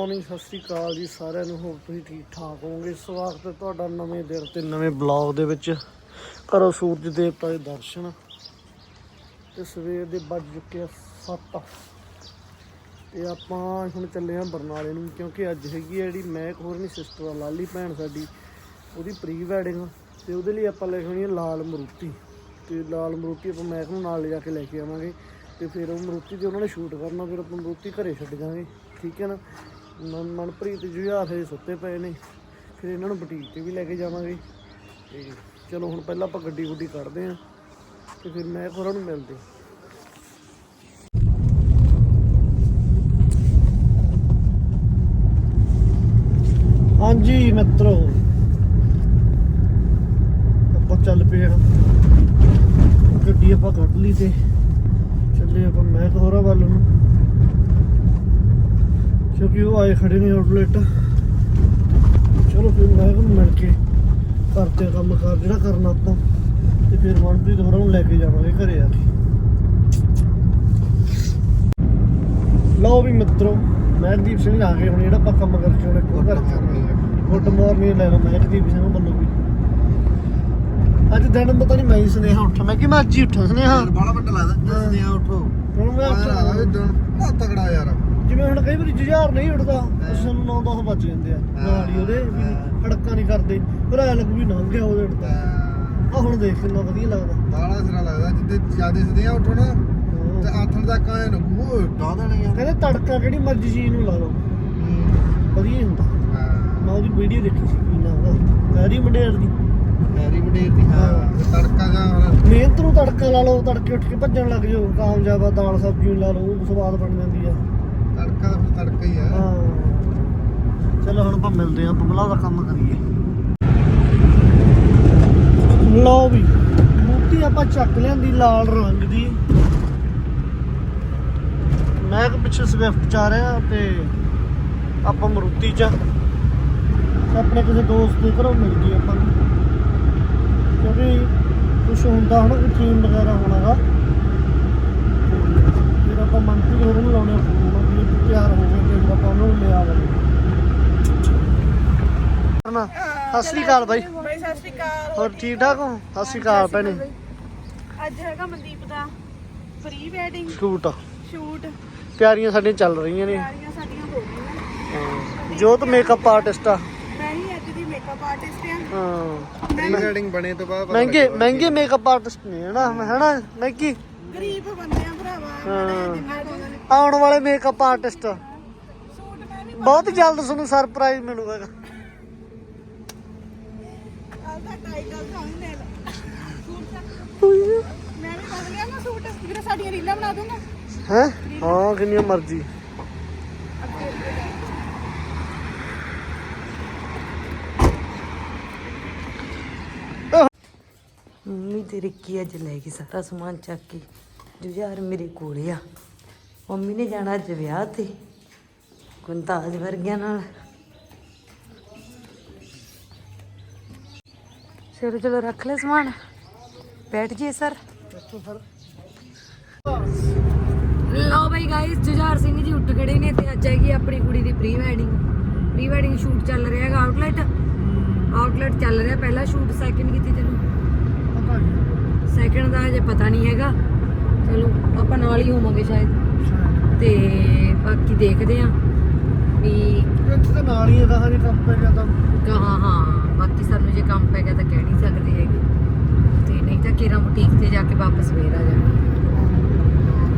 Morning Sat Sri ਅਕਾਲ ਜੀ ਸਾਰਿਆਂ ਨੂੰ ਹੋਪ ਤੁਸੀਂ ਠੀਕ ਠਾਕ ਹੋਵੋਗੇ? ਸਵਾਗਤ ਹੈ ਤੁਹਾਡਾ ਨਵੇਂ ਦਿਨ ਤੇ ਨਵੇਂ ਬਲੌਗ ਦੇ ਵਿੱਚ ਕਰੋ ਸੂਰਜ ਦੇਵਤਾ ਦੇ ਦਰਸ਼ਨ। ਤੇ ਸਵੇਰ ਦੇ ਵੱਜ ਚੁੱਕੇ ਆ 7 ਤੇ ਆਪਾਂ ਹੁਣ ਚੱਲੇ ਆ ਬਰਨਾਲੇ ਨੂੰ, ਕਿਉਂਕਿ ਅੱਜ ਹੈਗੀ ਆ ਜਿਹੜੀ ਮਹਿਕ ਹੋਰ ਨਹੀਂ ਸਿਸਟਰ ਆ, ਲਾਲੀ ਭੈਣ ਸਾਡੀ। ਉਹਦੀ ਪ੍ਰੀ ਵੈਡਿੰਗ ਤੇ ਉਹਦੇ ਲਈ ਆਪਾਂ ਲੈ ਕੇ ਆਉਣੀ ਲਾਲ ਮਰੂਤੀ। ਤੇ ਲਾਲ ਮਰੂਤੀ ਆਪਾਂ ਮਹਿਕ ਨੂੰ ਨਾਲ ਲਿਜਾ ਕੇ ਲੈ ਕੇ ਆਵਾਂਗੇ। ਤੇ ਫਿਰ ਉਹ ਮਰੂਤੀ ਤੇ ਉਹਨਾਂ ਨੇ ਸ਼ੂਟ ਕਰਨਾ, ਫਿਰ ਆਪਾਂ ਮਰੂਤੀ ਘਰੇ ਛੱਡ ਜਾਵਾਂਗੇ। ਠੀਕ ਹੈ ਨਾ? ਮਨ ਮਨਪ੍ਰੀਤ ਜੁਝਾਰ ਹਜੇ ਸੁੱਤੇ ਪਏ ਨੇ। ਫਿਰ ਇਹਨਾਂ ਨੂੰ ਬੁਟੀਕ ਤੇ ਵੀ ਲੈ ਕੇ ਜਾਵਾਂਗੇ। ਤੇ ਚਲੋ ਹੁਣ ਪਹਿਲਾਂ ਆਪਾਂ ਗੱਡੀ ਗੁੱਡੀ ਕੱਢਦੇ ਆਂ ਤੇ ਫਿਰ ਮੈਂ ਹੋਰਾਂ ਨੂੰ ਮਿਲਦੇ ਹਾਂਜੀ ਮਿੱਤਰੋ। ਆਪਾਂ ਚੱਲ ਪਏ ਹਾਂ। ਗੱਡੀ ਆਪਾਂ ਕੱਢ ਲਈ ਤੇ ਚੱਲੇ ਆਪਾਂ ਮੈਂ ਹੋਰਾਂ ਵੱਲ ਨੂੰ। ਕਿਉਂਕਿ ਉਹ ਆਏ ਖੜੇ ਨੇ ਆਊਟਲੈਟ। ਚਲੋ ਫਿਰ ਮੈਂ ਕਿਹਾ ਮਿਲ ਕੇ ਕਰਦੇ ਕੰਮ ਕਰ ਜਿਹੜਾ ਕਰਨਾ ਆਪਾਂ ਤੇ ਫਿਰ ਮਨਪ੍ਰੀਤ ਹੋਰਾਂ ਨੂੰ ਲੈ ਕੇ ਜਾਵਾਂਗੇ ਘਰੇ ਆ ਕੇ। ਲਓ ਵੀ ਮਿੱਤਰੋ ਮਹਿਕਦੀਪ ਸਿੰਘ ਆ ਗਏ ਹੁਣ ਜਿਹੜਾ ਆਪਾਂ ਕੰਮ ਕਰਕੇ ਉਹਨੇ ਕੋ ਕਰ ਗੁੱਡ ਮਾਰਨਿੰਗ ਲੈ ਲਓ ਮਹਿਕਦੀਪ ਸਿੰਘ ਵੱਲੋਂ ਵੀ। ਅੱਜ ਦਿਨ ਪਤਾ ਨਹੀਂ ਮੈਂ ਸੁਨੇਹਾ ਉੱਠਾ। ਮੈਂ ਕਿ ਮੈਂ ਅੱਜ ਹੀ ਉੱਠਾ ਸੁਨੇਹਾ। ਬਾਲਾ ਵੱਡਾ ਲੱਗਦਾ। ਜਸਨੇ ਆ ਉਠੋ। ਹੁਣ ਮੈਂ ਉੱਠਾ ਦਿਨ ਬਹੁਤ ਤਗੜਾ ਯਾਰ। ਜਿਵੇਂ ਹੁਣ ਕਈ ਵਾਰੀ ਜੁਝਾਰ ਨਹੀਂ ਉੱਠਦਾ ਉਸ ਨੂੰ 9-10 ਵੱਜ ਜਾਂਦੇ ਆ ਨਾਲ ਹੀ ਉਹਦੇ ਵੀ ਹੜਕਾਂ ਨਹੀਂ ਕਰਦੇ ਫਿਰ ਐ ਲੱਗ ਵੀ ਲੰਘ ਗਿਆ ਉਹਦੇ ਉੱਤੇ। ਆ ਹੁਣ ਦੇਖ ਕਿੰਨਾ ਵਧੀਆ ਲੱਗਦਾ। ਬਾਲਾ ਸਿਰਾ ਲੱਗਦਾ ਜਿੱਦੇ ਜਿਆਦੇ ਸਦੇ ਆ ਉਠੋ ਨਾ ਤੇ ਆਥਣ ਤੱਕ ਆਏ ਨੂੰ ਉਹ ਡਾ ਦੇਣਾ ਕਹਿੰਦੇ ਤੜਕਾ ਕਿਹੜੀ ਮਰਜ਼ੀ ਚੀਜ਼ ਨੂੰ ਲਾ ਲਓ। ਵਧੀਆ ਹੀ ਹੁੰਦਾ। ਮੈਂ ਉਹਦੀ ਵੀਡੀਓ ਦੇਖੀ ਸੀ ਕੀ ਨਾਮ ਉਹਦਾ ਹੈਰੀ ਮੰਡੇਰ ਦੀ। ਹੈਰੀ ਮਡੇਰ ਦੀ ਹਾਂ। ਤੜਕਾ ਹੁਣ ਮਿਹਨਤ ਨੂੰ ਤੜਕਾ ਲਾ ਲਓ ਤੜਕੇ ਉੱਠ ਕੇ ਭੱਜਣ ਲੱਗ ਜਾਓ ਕਾਮਯਾਬ ਆ ਦਾਲ ਸਬਜ਼ੀ ਨੂੰ ਲਾ ਲਓ ਉਹ ਸਵਾਦ ਬਣ ਜਾਂਦੀ ਆ। ਤੜਕਾ ਤਾਂ ਫਿਰ ਤੜਕਾ ਹੀ ਆ। ਹਾਂ। ਚਲੋ ਹੁਣ ਆਪਾਂ ਮਿਲਦੇ ਆਂ ਬਬਲਾ ਦਾ ਕੰਮ ਕਰੀਏ। ਲਓ ਵੀ ਮੂਰਤੀ ਆਪਾਂ ਚੱਕ ਲਿਆਂਦੀ ਲਾਲ ਰੰਗ ਦੀ। ਮੈਂ ਕਿ ਪਿੱਛੇ ਸਵਿਫਟ ਚ ਆ ਰਿਹਾ ਤੇ ਆਪਾਂ ਮਰੂਤੀ ਚ ਤੇ ਆਪਣੇ ਕਿਸੇ ਦੋਸਤ ਦੇ ਘਰੋਂ ਮਿਲ ਗਈ ਆਪਾਂ ਨੂੰ। ਕਿਉਂਕਿ ਕੁਝ ਹੁੰਦਾ ਹਨਾ, ਕੋਈ ਥੀਮ ਵਗੈਰਾ ਹੋਣਾਗਾ ਫਿਰ ਆਪਾਂ ਮੰਤਰੀ ਹੋਰ ਨੂੰ ਲਾਉਣੇ ਫੋਨ ਤਿਆਰ ਹੋ ਗਏ ਤੇ ਫਿਰ ਆਪਾਂ ਉਹਨੂੰ ਲੈ ਆਵਾਂਗੇ। ਨਾ ਸਤਿ ਸ੍ਰੀ ਅਕਾਲ ਬਾਈ। ਬਾਈ ਸਤਿ ਸ਼੍ਰੀ ਅਕਾਲ। ਹੋਰ ਠੀਕ ਠਾਕ ਹੋ? ਸਤਿ ਸ੍ਰੀ ਅਕਾਲ ਭੈਣੇ। ਅੱਜ ਹੈਗਾ ਮਨਦੀਪ ਦਾ ਪ੍ਰੀ ਵੈਡਿੰਗ ਸ਼ੂਟ। ਸ਼ੂਟ। ਤਿਆਰੀਆਂ ਸਾਡੀਆਂ ਚੱਲ ਰਹੀਆਂ ਨੇ। ਤਿਆਰੀਆਂ ਸਾਡੀਆਂ ਹੋ ਗਈਆਂ। ਹਾਂ। ਜੋਤ ਮੇਕਅਪ ਆਰਟਿਸਟ ਆ। ਮੈਂ ਹੀ ਅੱਜ ਦੀ ਮੇਕਅਪ ਆਰਟਿਸਟ ਆ ਹਾਂ। ਪ੍ਰੀ ਵੈਡਿੰਗ ਬਣੇ ਤੋਂ ਬਾਅਦ ਪਤਾ ਮਹਿੰਗੇ। ਮਹਿੰਗੇ ਮੇਕਅਪ ਆਰਟਿਸਟ ਨੇ ਹਨਾ? ਹਨਾ ਮੈਗੀ ਗਰੀਬ ਬੰਦੇ ਆ ਭਰਾਵਾ ਹਾਂ। ਜਿੰਨਾ ਆਉਣ ਵਾਲੇ ਮੇਕਅਪ ਆਰਟਿਸਟ ਸੂਟ ਮੈਂ ਵੀ ਬਹੁਤ ਜਲਦ ਤੁਹਾਨੂੰ ਸਰਪ੍ਰਾਈਜ਼ ਮਿਲੂਗਾ ਆਪਦਾ ਟਾਈਟਲ ਸਾਹਮਣੇ ਲੈ ਲਾ ਸੂਟ ਮੈਂ ਵੀ ਬਦਲ ਲਿਆ ਨਾ ਸੂਟ ਵੀਰੇ ਸਾਡੀਆਂ ਰੀਲਾਂ ਬਣਾ ਦੂੰਗਾ ਹੈ? ਹਾਂ ਕਿੰਨੀਆਂ ਮਰਜ਼ੀ। ਮੰਮੀ ਤੇਰੀ ਕੀ ਅੱਜ ਲੈ ਗਈ ਸਾਰਾ ਸਮਾਨ ਚੱਕ ਕੇ? ਜੁਝਾਰ ਮੇਰੇ ਕੋਲੇ ਆ। ਮੰਮੀ ਨੇ ਜਾਣਾ ਅੱਜ ਵਿਆਹ ਤੇ ਗੁੰਤਾਜ ਵਰਗਿਆਂ ਨਾਲ। ਚਲੋ ਚਲੋ ਰੱਖ ਲੈ ਸਮਾਨ। ਬੈਠ ਜੀ ਸਰ। ਲਓ ਬਈ ਗਾਇਸ ਜੁਝਾਰ ਸਿੰਘ ਜੀ ਉੱਠ ਖੜੇ ਨੇ ਤੇ ਅੱਜ ਹੈਗੀ ਆਪਣੀ ਕੁੜੀ ਦੀ pre wedding pre wedding shoot ਚੱਲ ਰਿਹਾ ਹੈਗਾ ਆਊਟਲੈਟ ਆਊਟਲੈਟ ਚੱਲ ਰਿਹਾ ਪਹਿਲਾ ਸ਼ੂਟ ਸੈਕਿੰਡ ਕੀਤੀ ਤੈਨੂੰ। ਸੈਕਿੰਡ ਦਾ ਹਜੇ ਪਤਾ ਨਹੀਂ ਹੈਗਾ। ਚਲੋ ਆਪਾਂ ਨਾਲ ਹੀ ਹੋਵਾਂਗੇ ਸ਼ਾਇਦ। ਤੇ ਬਾਕੀ ਦੇਖਦੇ ਆਂ ਵੀ ਇੱਥੇ ਤਾਂ ਨਾਲ ਹੀ ਇਹਦਾ ਹਜੇ ਕੰਮ ਪੈ ਗਿਆ ਤਾਂ। ਕਹਾਂ ਹਾਂ ਬਾਕੀ ਸਾਨੂੰ ਜੇ ਕੰਮ ਪੈ ਗਿਆ ਤਾਂ ਕਹਿ ਨਹੀਂ ਸਕਦੇ ਹੈਗੇ। ਤੇ ਨਹੀਂ ਤਾਂ ਕੇਰਾ ਬੁਟੀਕ ਤੇ ਜਾ ਕੇ ਵਾਪਸ ਫੇਰ ਆ ਜਾਣਾ।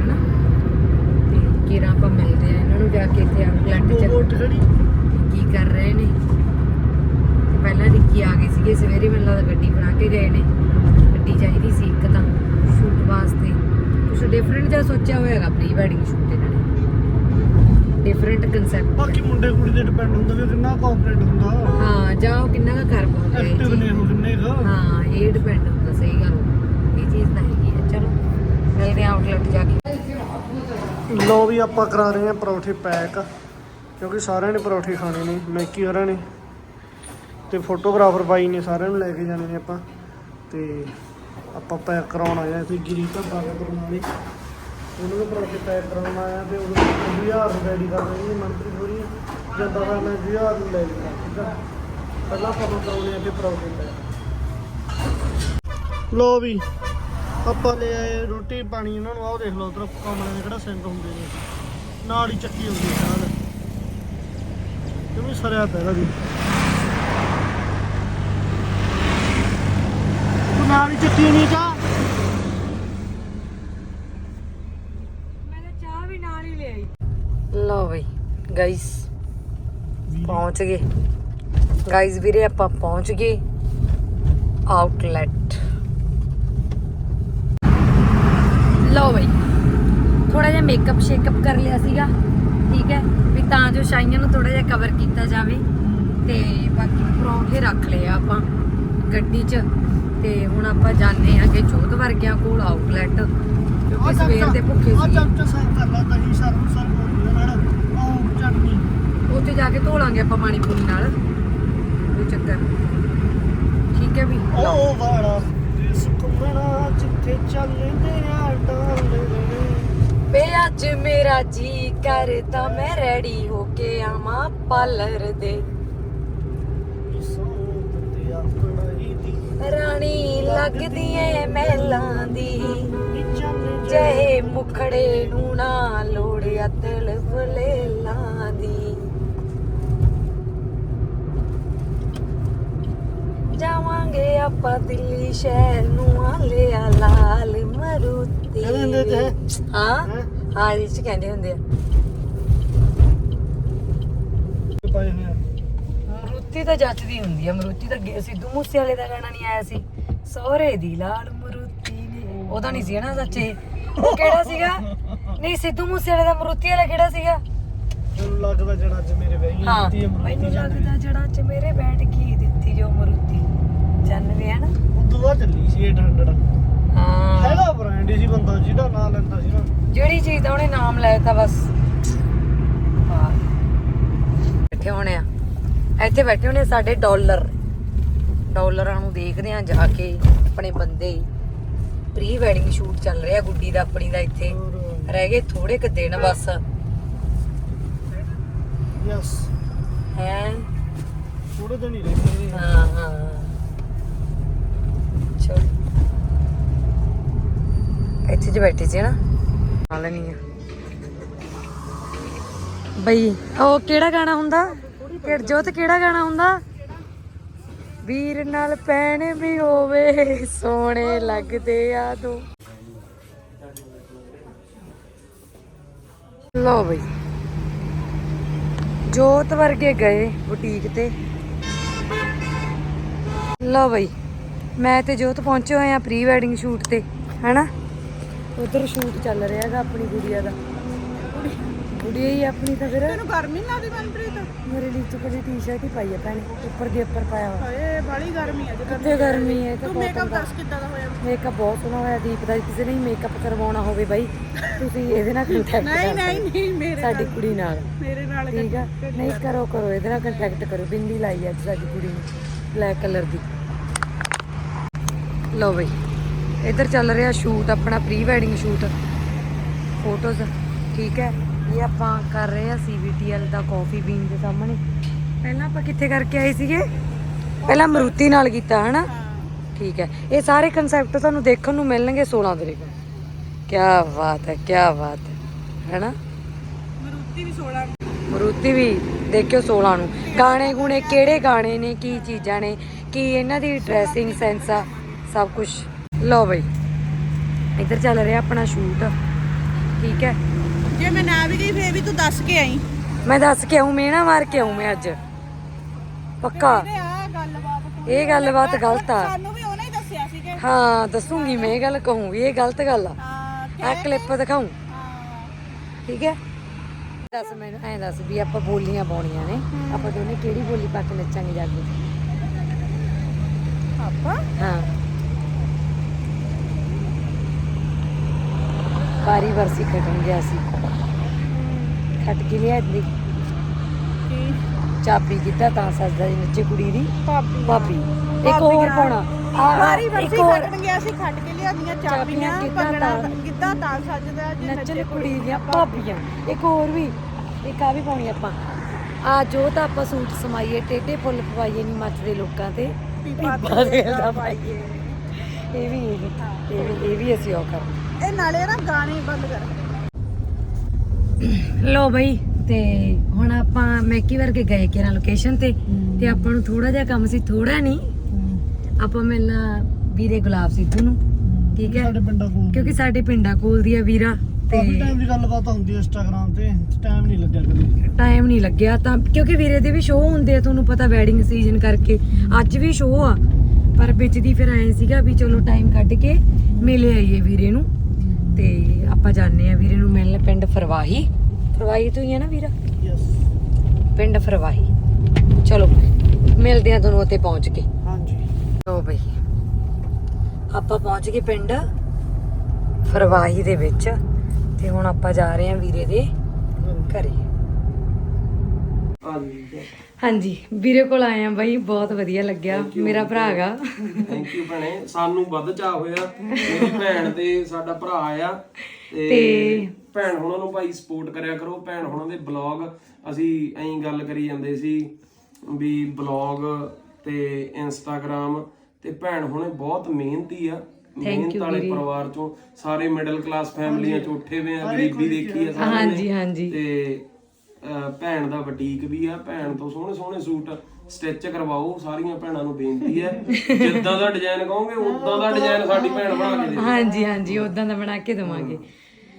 ਹੈਨਾ? ਤੇ ਕੇਰਾ ਆਪਾਂ ਮਿਲਦੇ ਆ ਇਹਨਾਂ ਨੂੰ ਜਾ ਕੇ ਇੱਥੇ ਆਊਟਲੈਟ ਚ ਕੀ ਕਰ ਰਹੇ ਨੇ? ਤੇ ਪਹਿਲਾਂ ਰਿੱਕੀ ਆ ਗਏ ਸੀਗੇ ਸਵੇਰੇ ਮੈਨੂੰ ਲੱਗਦਾ ਗੱਡੀ ਬਣਾ ਕੇ ਗਏ ਨੇ। ਗੱਡੀ ਚਾਹੀਦੀ ਸੀ ਇੱਕ ਤਾਂ ਸ਼ੂਟ ਵਾਸਤੇ। ਕੁਝ ਡਿਫਰੈਂਟ ਜਿਹਾ ਸੋਚਿਆ ਹੋਇਆ ਹੈਗਾ ਪ੍ਰੀ ਵੈਡਿੰਗ ਸ਼ੂਟ ਨੇ ਡਿਫਰੈਂਟ ਕਨਸੈਪਟ ਬਾਕੀ ਮੁੰਡੇ ਕੁੜੀ ਤੇ ਡਿਪੈਂਡ ਹੁੰਦਾ ਵੀ ਕਿੰਨਾ ਕੋਆਪਰੇਟ ਹੁੰਦਾ। ਹਾਂ ਜਾਂ ਉਹ ਕਿੰਨਾ ਕੁ ਕਰ ਪਾਉਂਦੇ ਇਹ ਐਕਟਿਵ ਨੇ ਚੀਜ਼। ਕਿੰਨੇ ਕੁ। ਹਾਂ ਇਹ ਡਿਪੈਂਡ ਹੁੰਦਾ ਸਹੀ ਗੱਲ। ਇਹ ਚੀਜ਼ ਤਾਂ ਹੈਗੀ ਹੈ ਚਲੋ। ਮਿਲਦੇ ਆ ਆਊਟਲੈਟ ਜਾ ਕੇ। ਲੋ ਵੀ ਆਪਾਂ ਕਰਾ ਰਹੇ ਹਾਂ ਪਰੌਠੇ ਪੈਕ ਕਿਉਂਕਿ ਸਾਰਿਆਂ ਨੇ ਪਰੌਠੇ ਖਾਣੇ ਨੇ ਮੈਕੀ ਹੋਰਾਂ ਨੇ। ਤੇ ਫੋਟੋਗ੍ਰਾਫਰ ਬਾਈ ਨੇ ਸਾਰਿਆਂ ਨੂੰ ਲੈ ਕੇ ਜਾਣੇ ਨੇ ਆਪਾਂ। ਤੇ ਆਪਾਂ ਪੈਕ ਕਰਾਉਣ ਆਏ ਆ ਇੱਥੇ ਗਿਰੀ ਢਾਬਾ ਦੇ ਬਰਨਾਲੇ ਉਹਨਾਂ ਨੂੰ ਪਰੌਠੇ ਪੈਕ ਕਰਾਉਣ ਆਇਆ ਤੇ ਉਹ 20000 ਰੈਡੀ ਕਰ ਰਹੇ ਮੰਤਰੀ ਹੋਰੀ ਜਾਂਦਾ ਹੋਇਆ ਮੈਂ ਜੀ ਆਹ ਲੈ ਲੈਂਦਾ ਠੀਕ ਆ? ਪਹਿਲਾਂ ਆਪਾਂ ਕਰਾਉਣੇ ਆ ਕਿ ਪ੍ਰੋਟੀਨ ਲੈ ਲੋ ਵੀ, ਆਪਾਂ ਲੈ ਆਏ ਰੋਟੀ, ਪਾਣੀ ਇਹਨਾਂ ਨੂੰ, ਆਹ ਦੇਖ ਲਓ ਉਧਰ ਕਮਰੇ ਦੇ ਕਿਹੜਾ ਸਿੰਕ ਹੁੰਦੇ ਨੇ। ਨਾਲ ਹੀ ਚੱਕੀ ਹੁੰਦੀ ਹੈ ਨਾਲ। ਕਿਵੇਂ ਸਰਿਆ ਪਿਆ ਇਹਦਾ ਵੀ ਨਾਲ ਹੀ ਚੱਕੀ ਨਹੀਂ ਕਾ ਮੈਂ ਤਾਂ ਚਾਹ ਵੀ ਨਾਲ ਹੀ ਲਿਆਈ ਲਓ ਬਈ ਗਾਇਸ, ਪਹੁੰਚ ਗਏ। ਗਾਇਸ ਵੀਰੇ, ਆਪਾਂ ਪਹੁੰਚ ਗਏ ਆਊਟਲੈਟ। ਲਓ ਬਈ ਥੋੜਾ ਜਿਹਾ ਮੇਕਅਪ ਸ਼ੇਕਅਪ ਕਰ ਲਿਆ ਸੀਗਾ, ਠੀਕ ਹੈ? ਵੀ ਤਾਂ ਜੋ ਸ਼ਾਈਆਂ ਨੂੰ ਥੋੜਾ ਜਿਹਾ ਕਵਰ ਕੀਤਾ ਜਾਵੇ, ਤੇ ਬਾਕੀ ਪਰੌਂਠੇ ਰੱਖ ਲਏ ਆਪਾਂ ਗੱਡੀ 'ਚ। ਤੇ ਹੁਣ ਆਪਾਂ ਜਾਣੇ ਆਗੇ ਜੋਤ ਵਰਗਿਆਂ ਕੋਲ ਆਊਟਲੈਟ, ਕਿਉਂਕਿ ਸਵੇਰ ਦੇ ਭੁੱਖੇ ਆ ਸੀ ਸਾਫ਼ ਕਰ ਲਾ, ਦਹੀਂ ਸਰਵ ਸਰਵ ਹੋ ਗਈ ਨਾਲ ਉਹ ਚਟਨੀ ਉੱਥੇ ਜਾ ਕੇ ਧੋ ਲਾਂਗੇ ਆਪਾਂ ਪਾਣੀ ਪੂਣੀ ਨਾਲ। ਕੋਈ ਚੱਕਰ। ਠੀਕ ਹੈ ਵੀ। ਉਹ ਵਾਲਾ ਇਸ ਘੁੰਮਣਾ ਜਿੱਥੇ ਚੱਲਦੇ ਆ ਡਾਲੇ ਵੇ ਅੱਜ ਮੇਰਾ ਜੀ ਕਰਦਾ ਮੈਂ ਰੈਡੀ ਹੋ ਕੇ ਆਵਾਂ ਪਾਰਲਰ ਦੇ। ਰਾਣੀ ਲੱਗਦੀ ਏ ਮਹਿਲਾਂ ਦੀ। ਜਹੇ ਮੁਖੜੇ ਨੂੰ ਨਾ ਲੋੜ ਅਤਲ ਫਲੇਲਾਂ ਦੀ ਜਾਵਾਂਗੇ ਆਪਾਂ ਦਿੱਲੀ ਸ਼ਹਿਰ ਨੂੰ ਆ ਲਿਆ ਲਾਲ ਮਰੂਤੀ। ਕਹਿੰਦੇ ਹੁੰਦੇ ਤੇ। ਹਾਂ। ਹੈਂ? ਇਹ ਚ ਕਹਿੰਦੇ ਹੁੰਦੇ ਆ। ਪਾਏ ਹੋਏ ਆ। ਮਰੂਤੀ ਤਾਂ ਜੱਚਦੀ ਹੁੰਦੀ ਆ ਮਰੂਤੀ ਤਾਂ ਗੇ- ਸਿੱਧੂ ਮੂਸੇ ਵਾਲੇ ਦਾ ਗਾਣਾ ਨਹੀਂ ਆਇਆ ਸੀ। ਸਹੁਰੇ ਦੀ ਲਾਲ ਮਰੂਤੀ ਨੇ। ਉਹਦਾ ਨਹੀਂ ਸੀ ਨਾ ਸੱਚੇ। ਉਹ ਕਿਹੜਾ ਸੀਗਾ? ਨਹੀਂ ਸਿੱਧੂ ਮੂਸੇ ਵਾਲੇ ਦਾ ਮਰੂਤੀ ਵਾਲਾ ਕਿਹੜਾ ਸੀਗਾ? ਮੈਨੂੰ ਲੱਗਦਾ ਜਿਹੜਾ ਅੱਜ ਮੇਰੇ ਵਹੀ ਹਾਂ ਦਿੱਤੀ ਹੈ ਮੈਨੂੰ ਮਰੂਤੀ ਲੱਗਦਾ ਜਿਹੜਾ ਚ ਮੇਰੇ ਬੈਠ ਕੀ ਦਿੱਤੀ ਜੋ ਮਰੂਤੀ। 96 ਹੈ ਨਾ? ਉਦੋਂ ਬਾਅਦ ਚੱਲੀ ਸੀ 800 ਹਾਂ। ਹੈਗਾ ਬ੍ਰਾਂਡ ਸੀ ਬੰਦਾ ਜਿਹਦਾ ਨਾਂ ਲੈਂਦਾ ਸੀ ਨਾ। ਜਿਹੜੀ ਚੀਜ਼ ਦਾ ਉਹਨੇ ਨਾਮ ਲੈ ਦਿੱਤਾ ਬਸ। ਵਾਹ। ਬੈਠੇ ਹੋਣੇ ਆ। ਇੱਥੇ ਬੈਠੇ ਹੋਣੇ ਸਾਡੇ ਡਾਲਰ। ਡਾਲਰਾਂ ਨੂੰ ਦੇਖਦੇ ਆ ਜਾ ਕੇ ਆਪਣੇ ਬੰਦੇ। ਪ੍ਰੀ ਵੈਡਿੰਗ ਸ਼ੂਟ ਚੱਲ ਰਿਹਾ ਗੁੱਡੀ ਦਾ ਆਪਣੀ ਦਾ ਇੱਥੇ। ਹੋਰ। ਰਹਿ ਗਏ ਥੋੜੇ ਕੁ ਦਿਨ ਬਸ। ਯਸ ਹੈ? ਥੋੜੇ ਦਿਨ ਹੀ ਰਹਿ ਗਏ। ਹਾਂ ਹਾਂ। ਚਲ ਇੱਥੇ ਜੇ ਬੈਠੇ ਸੀ ਨਾ ਨਾਲ ਨਹੀਂ ਆ। ਬਈ, ਉਹ ਕਿਹੜਾ ਗਾਣਾ ਹੁੰਦਾ? ਕਿ ਜੋਤ, ਕਿਹੜਾ ਗਾਣਾ ਹੁੰਦਾ? ਵੀਰ ਨਾਲ ਪੈਣ ਵੀ ਹੋਵੇ, ਸੋਹਣੇ ਲੱਗਦੇ ਆ ਦੋ। ਲੋ ਬਈ। ਜੋਤ ਵਰਗੇ ਗਏ ਬੁਟੀਕ ਤੇ। ਲੋ ਬਈ। ਮੈਂ ਤੇ ਜੋਤ ਪਹੁੰਚੇ ਹੋਏ ਆ ਪ੍ਰੀ ਵੈਡਿੰਗ ਸ਼ੂਟ ਤੇ ਹੈਨਾ? ਉਧਰ ਸ਼ੂਟ ਚੱਲ ਰਿਹਾ ਹੈਗਾ ਆਪਣੀ ਗੁੜੀਆ ਦਾ। ਗੁੜੀਆ ਹੀ ਆਪਣੀ ਤਾਂ ਫਿਰ। ਤੈਨੂੰ ਗਰਮੀ ਨੀ ਲੱਗਦੀ ਮਨਪ੍ਰੀਤ ਮੇਰੇ ਲਈ ਤਾਂ ਕਦੇ ਟੀ-ਸ਼ਰਟ ਹੀ ਪਾਈ ਹੈ ਭੈਣੇ ਉੱਪਰ ਦੇ ਉੱਪਰ ਪਾਇਆ ਹੋਇਆ। ਹਾਏ ਬਾਲੀ ਗਰਮੀ ਅੱਜ ਕਿੱਥੇ ਗਰਮੀ ਹੈ ਤਾਂ ਤੂੰ ਮੇਕਅਪ ਦੱਸ ਕਿੱਦਾਂ ਦਾ ਹੋਇਆ? ਮੇਕਅਪ ਬਹੁਤ ਸੋਹਣਾ ਹੋਇਆ ਦੀਪ ਦਾ ਕਿਸੇ ਨੇ ਮੇਕਅਪ ਕਰਵਾਉਣਾ ਹੋਵੇ ਬਾਈ ਤੁਸੀਂ ਇਹਦੇ ਨਾਲ ਕੰਟੈਕਟ ਨਹੀਂ ਨਹੀਂ ਨਹੀਂ ਮੇਰੇ ਸਾਡੀ ਕੁੜੀ ਨਾਲ। ਮੇਰੇ ਨਾਲ ਠੀਕ ਆ? ਨਹੀਂ ਕਰੋ ਕਰੋ ਇਹਦੇ ਨਾਲ ਕੰਟੈਕਟ ਕਰੋ। ਬਿੰਦੀ ਲਾਈ ਅੱਜ ਸਾਡੀ ਕੁੜੀ ਨੇ ਬਲੈਕ ਕਲਰ ਦੀ। ਲਓ ਬਈ ਇੱਧਰ ਚੱਲ ਰਿਹਾ ਸ਼ੂਟ ਆਪਣਾ ਪ੍ਰੀ ਵੈਡਿੰਗ ਸ਼ੂਟ ਫੋਟੋਜ਼ ਠੀਕ ਹੈ? ਇਹ ਆਪਾਂ ਕਰ ਰਹੇ ਆ ਸੀਵੀਟੀਐਲ ਦਾ ਕਾਫੀ ਬੀਨ ਦੇ ਸਾਹਮਣੇ। ਪਹਿਲਾਂ ਆਪਾਂ ਕਿੱਥੇ ਕਰਕੇ ਆਏ ਸੀਗੇ? ਪਹਿਲਾਂ ਮਰੂਤੀ ਨਾਲ ਕੀਤਾ ਹਨਾ? ਠੀਕ ਹੈ। ਇਹ ਸਾਰੇ ਕਨਸੈਪਟ ਤੁਹਾਨੂੰ ਦੇਖਣ ਨੂੰ ਮਿਲਣਗੇ 16 ਤਰੀਕ ਨੂੰ। ਕੀ ਬਾਤ ਹੈ ਕੀ ਬਾਤ ਹੈ ਹੈਨਾ? ਮਰੂਤੀ ਵੀ 16 ਮਰੂਤੀ ਵੀ ਦੇਖਿਓ 16 ਨੂੰ। ਗਾਣੇ ਗੁਣੇ ਕਿਹੜੇ ਗਾਣੇ ਨੇ ਕੀ ਚੀਜ਼ਾਂ ਨੇ ਕੀ ਇਹਨਾਂ ਦੀ ਡਰੈਸਿੰਗ ਸੈਂਸ ਆ। ਸਭ ਕੁਝ ਲਓ ਬਈ ਇੱਧਰ ਚੱਲ ਰਿਹਾ ਆਪਣਾ ਸ਼ੂਟ ਠੀਕ ਹੈ। ਜੇ ਮੈਂ ਨਾ ਵੀ ਗਈ ਫੇਰ ਵੀ ਤੂੰ ਦੱਸ ਕੇ ਆਈ। ਮੈਂ ਦੱਸ ਕੇ ਆਉਂ ਮੇਣਾ ਮਾਰ ਕੇ ਆਉਂ ਮੈਂ ਅੱਜ। ਪੱਕਾ? ਇਹ ਗੱਲਬਾਤ ਗਲਤ ਆ। ਸਾਨੂੰ ਵੀ ਉਹਨੇ ਹੀ ਦੱਸਿਆ ਸੀ ਕਿ ਹਾਂ ਦੱਸੂਗੀ ਮੈਂ ਇਹ ਗੱਲ ਕਹੂੰਗੀ ਇਹ ਗਲਤ ਗੱਲ ਆ। ਆ ਕਲਿੱਪ ਦਿਖਾਉਂ ਠੀਕ ਹੈ। ਦੱਸ ਮੈਨੂੰ ਐਂ ਦੱਸ ਵੀ ਆਪਾਂ ਬੋਲੀਆਂ ਪਾਉਣੀਆਂ ਨੇ। ਆਪਾਂ ਦੋਨੇ ਕਿਹੜੀ ਬੋਲੀ ਪਾ ਕੇ ਨੱਚਾਂਗੇ ਜਾ ਕੇ? ਆਪਾਂ? ਹਾਂ। ਬਾਰੀ ਵਰਸੀ ਖਟਣ ਗਿਆ ਸੀ। ਖਟ ਕੇ ਲਿਆ ਦੀ ਕੀ? ਚਾਬੀ ਕੀਤਾ ਤਾਂ ਸੱਜਦਾ ਜੀ ਨੱਚੇ ਕੁੜੀ ਦੀ। ਭਾਬੀ ਭਾਬੀ ਇੱਕ ਹੋਰ ਪਾਉਣਾ। ਆ ਸਾਰੀ ਇੱਕ ਵਰਸੀ ਖੱਟਣ ਗਿਆ ਸੀ ਖੱਟ ਕੇ ਲਿਆਂਦੀਆਂ ਚਾਬੀਆਂ, ਚਾਬੀਆਂ ਗਿੱਧਾ ਭੰਗੜਾ ਤਾਂ- ਗਿੱਧਾ ਤਾਂ ਸੱਜਦਾ ਜੇ ਨੱਚਣ ਕੁੜੀ ਦੀਆਂ ਭਾਬੀਆਂ। ਇੱਕ ਹੋਰ ਵੀ ਇੱਕ ਆ ਵੀ ਪਾਉਣੀ ਆਪਾਂ। ਆ ਜੋ ਤਾਂ ਆਪਾਂ ਸੂਟ ਸਮਾਈਏ ਟੇਟੇ ਫੁੱਲ ਪਵਾਈਏ ਨਹੀਂ ਮੱਚਦੇ ਲੋਕਾਂ ਤੇ। ਪੀਪਾ ਦੇ ਦਾ ਪਾਈਏ ਇਹ ਵੀ ਇਹ ਵੀ- ਇਹ ਵੀ ਇਹ ਵੀ ਅਸੀਂ ਉਹ ਕਰ ਇਹ ਨਾਲੇ ਨਾ ਗਾਣੇ ਬੰਦ ਕਰ। ਲੋ ਬਈ ਤੇ ਹੁਣ ਆਪਾਂ ਮੈਕੀ ਵਰਗੇ ਗਏ ਕਿਰਾਂ ਲੋਕੇਸ਼ਨ ਤੇ ਤੇ ਆਪਾਂ ਨੂੰ ਥੋੜਾ ਜਿਹਾ ਕੰਮ ਸੀ ਥੋੜਾ ਨਹੀਂ। ਆਪਾਂ ਮਿਲਣਾ ਵੀਰੇ ਗੁਲਾਬ ਸਿੱਧੂ ਨੂੰ ਠੀਕ ਹੈ? ਸਾਡੇ ਪਿੰਡਾਂ ਕੋਲ। ਕਿਉਂਕਿ ਸਾਡੇ ਪਿੰਡਾਂ ਕੋਲ ਦੀ ਆ ਵੀਰਾ ਕਾਫੀ ਤੇ ਟਾਈਮ ਦੀ ਗੱਲਬਾਤ ਹੁੰਦੀ ਹੈ ਇੰਸਟਾਗ੍ਰਾਮ ਤੇ ਟਾਈਮ ਨਹੀਂ ਲੱਗਿਆ ਕਦੇ। ਟਾਈਮ ਨਹੀਂ ਲੱਗਿਆ ਤਾਂ ਕਿਉਂਕਿ ਵੀਰੇ ਦੇ ਵੀ ਸ਼ੋਅ ਹੁੰਦੇ ਆ ਤੁਹਾਨੂੰ ਪਤਾ ਵੈਡਿੰਗ ਸੀਜ਼ਨ ਕਰਕੇ। ਅੱਜ ਵੀ ਸ਼ੋਅ ਆ ਪਰ ਵਿੱਚ ਦੀ ਫਿਰ ਐਂ ਸੀਗਾ ਵੀ ਚਲੋ ਟਾਈਮ ਕੱਢ ਕੇ ਮਿਲੇ ਆਈਏ ਵੀਰੇ ਨੂੰ। ਤੇ ਆਪਾਂ ਜਾਣੇ ਆ ਵੀਰੇ ਨੂੰ ਮਿਲਣ ਪਿੰਡ ਫਰਵਾਹੀ। ਫਰਵਾਹੀ ਤੋਂ ਹੀ ਆ ਨਾ ਵੀਰਾ? ਯੈਸ ਪਿੰਡ ਫਰਵਾਹੀ। ਚਲੋ ਮਿਲਦੇ ਆ ਤੁਹਾਨੂੰ ਉੱਥੇ ਪਹੁੰਚ ਕੇ। ਹਾਂਜੀ। ਲੋ ਬਈ ਆਪਾਂ ਪਹੁੰਚ ਗਏ ਪਿੰਡ ਫਰਵਾਹੀ ਦੇ ਵਿੱਚ ਤੇ ਹੁਣ ਆਪਾਂ ਜਾ ਰਹੇ ਆ ਵੀਰੇ ਦੇ ਘਰੇ। ਹਾਂਜੀ। ਵੀਰੇ ਕੋਲ ਆਏ ਆ ਬਾਈ ਬਹੁਤ ਵਧੀਆ ਲੱਗਿਆ ਮੇਰਾ ਭਰਾ ਹੈਗਾ ਥੈਂਕ ਯੂ ਭੈਣੇ ਸਾਨੂੰ ਵੱਧ ਚਾਹ ਹੋਇਆ। ਮੇਰੀ ਭੈਣ ਤੇ ਸਾਡਾ ਭਰਾ ਆ ਤੇ ਭੈਣ ਹੁਣਾਂ ਨੂੰ ਭਾਈ ਸਪੋਰਟ ਕਰਿਆ ਕਰੋ ਭੈਣ ਹੁਣਾਂ ਦੇ ਬਲੌਗ ਅਸੀਂ ਐਂ ਗੱਲ ਕਰੀ ਜਾਂਦੇ ਸੀ ਵੀ ਬਲੌਗ ਤੇ ਇੰਸਟਾਗ੍ਰam ਤੇ ਭੈਣ ਹੁਣੇ ਬਹੁਤ ਮਿਹਨਤੀ ਆ ਮਿਹਨਤ ਵਾਲੇ ਪਰਿਵਾਰ ਚੋਂ ਸਾਰੇ ਮਿਡਲ ਕਲਾਸ ਫੈਮਲੀਆਂ ਚ ਉੱਠੇ ਹੋਏ ਆ ਗਰੀਬੀ ਦੇਖੀ ਆ ਸਾਰਿਆਂ ਨੇ। ਹਾਂਜੀ ਹਾਂਜੀ। ਤੇ ਭੈਣ ਦਾ ਬੁਟੀਕ ਵੀ ਆ ਭੈਣ ਤੋਂ ਸੋਹਣੇ ਸੋਹਣੇ ਸੂਟ ਸਟਿਚ ਕਰਵਾਓ ਸਾਰੀਆਂ ਭੈਣਾਂ ਨੂੰ ਬੇਨਤੀ ਹੈ। ਜਿੱਦਾਂ ਦਾ ਡਿਜ਼ਾਈਨ ਕਹੋਗੇ ਉਦਾਂ ਦਾ ਡਿਜ਼ਾਈਨ ਸਾਡੀ ਭੈਣ ਬਣਾ ਕੇ ਦੇ ਹਾਂਜੀ ਹਾਂਜੀ ਉਦਾਂ ਦਾ ਬਣਾ ਕੇ ਦਵਾਂਗੇ।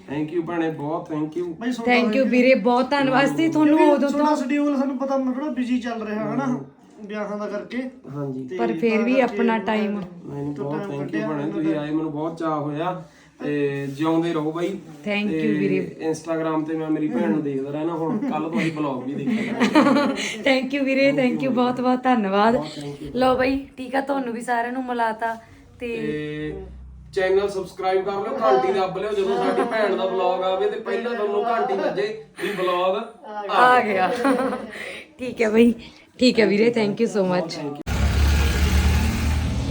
ਥੈਂਕ ਯੂ ਭੈਣੇ ਬਹੁਤ ਥੈਂਕ ਯੂ ਥੈਂਕ ਯੂ ਵੀਰੇ ਬਹੁਤ ਧੰਨਵਾਦ। ਸੀ ਤੁਹਾਨੂੰ ਉਦੋਂ ਤੁਹਾਡਾ ਸ਼ਡਿਊਲ ਸਾਨੂੰ ਪਤਾ ਮੈਂ ਬਿਜ਼ੀ ਚੱਲ ਰਿਹਾ ਹੈ। ਨਾ ਵਿਆਹਾਂ ਦਾ ਕਰਕੇ। ਹਾਂਜੀ। ਪਰ ਫਿਰ ਵੀ ਆਪਣਾ ਟਾਈਮ ਨਹੀਂ, ਬਹੁਤ ਥੈਂਕ ਯੂ ਭੈਣੇ ਤੁਸੀਂ ਆਏ ਮੈਨੂੰ ਬਹੁਤ ਚਾਹ ਹੋਇਆ। ਤੇ ਜਿਉਂਦੇ ਰਹੋ ਬਾਈ। ਥੈਂਕ ਯੂ ਵੀਰੇ। ਇੰਸਟਾਗ੍ਰam ਤੇ ਮੈਂ ਮੇਰੀ ਭੈਣ ਨੂੰ ਦੇਖਦਾ ਰਹਿਣਾ ਹੁਣ ਕੱਲ ਤੋਂ ਅਸੀਂ ਬਲੌਗ ਵੀ ਦੇਖਾਂਗੇ ਥੈਂਕ ਯੂ ਵੀਰੇ ਥੈਂਕ ਯੂ ਬਹੁਤ ਬਹੁਤ ਧੰਨਵਾਦ। ਲਓ ਬਈ ਠੀਕ ਆ ਤੁਹਾਨੂੰ ਵੀ ਸਾਰਿਆਂ ਨੂੰ ਮਿਲਾਤਾ ਤੇ ਚੈਨਲ ਸਬਸਕ੍ਰਾਈਬ ਕਰ ਲਿਓ ਘੰਟੀ ਦੱਬ ਲਿਓ ਜਦੋਂ ਸਾਡੀ ਭੈਣ ਦਾ ਵਲੌਗ ਆਵੇ ਤੇ ਪਹਿਲਾਂ ਤੁਹਾਨੂੰ ਘੰਟੀ ਵੱਜੇ ਵੀ ਵਲੌਗ ਆ ਗਿਆ। ਠੀਕ ਹੈ ਬਈ ਠੀਕ ਹੈ ਵੀਰੇ ਥੈਂਕ ਯੂ ਸੋ ਮਚ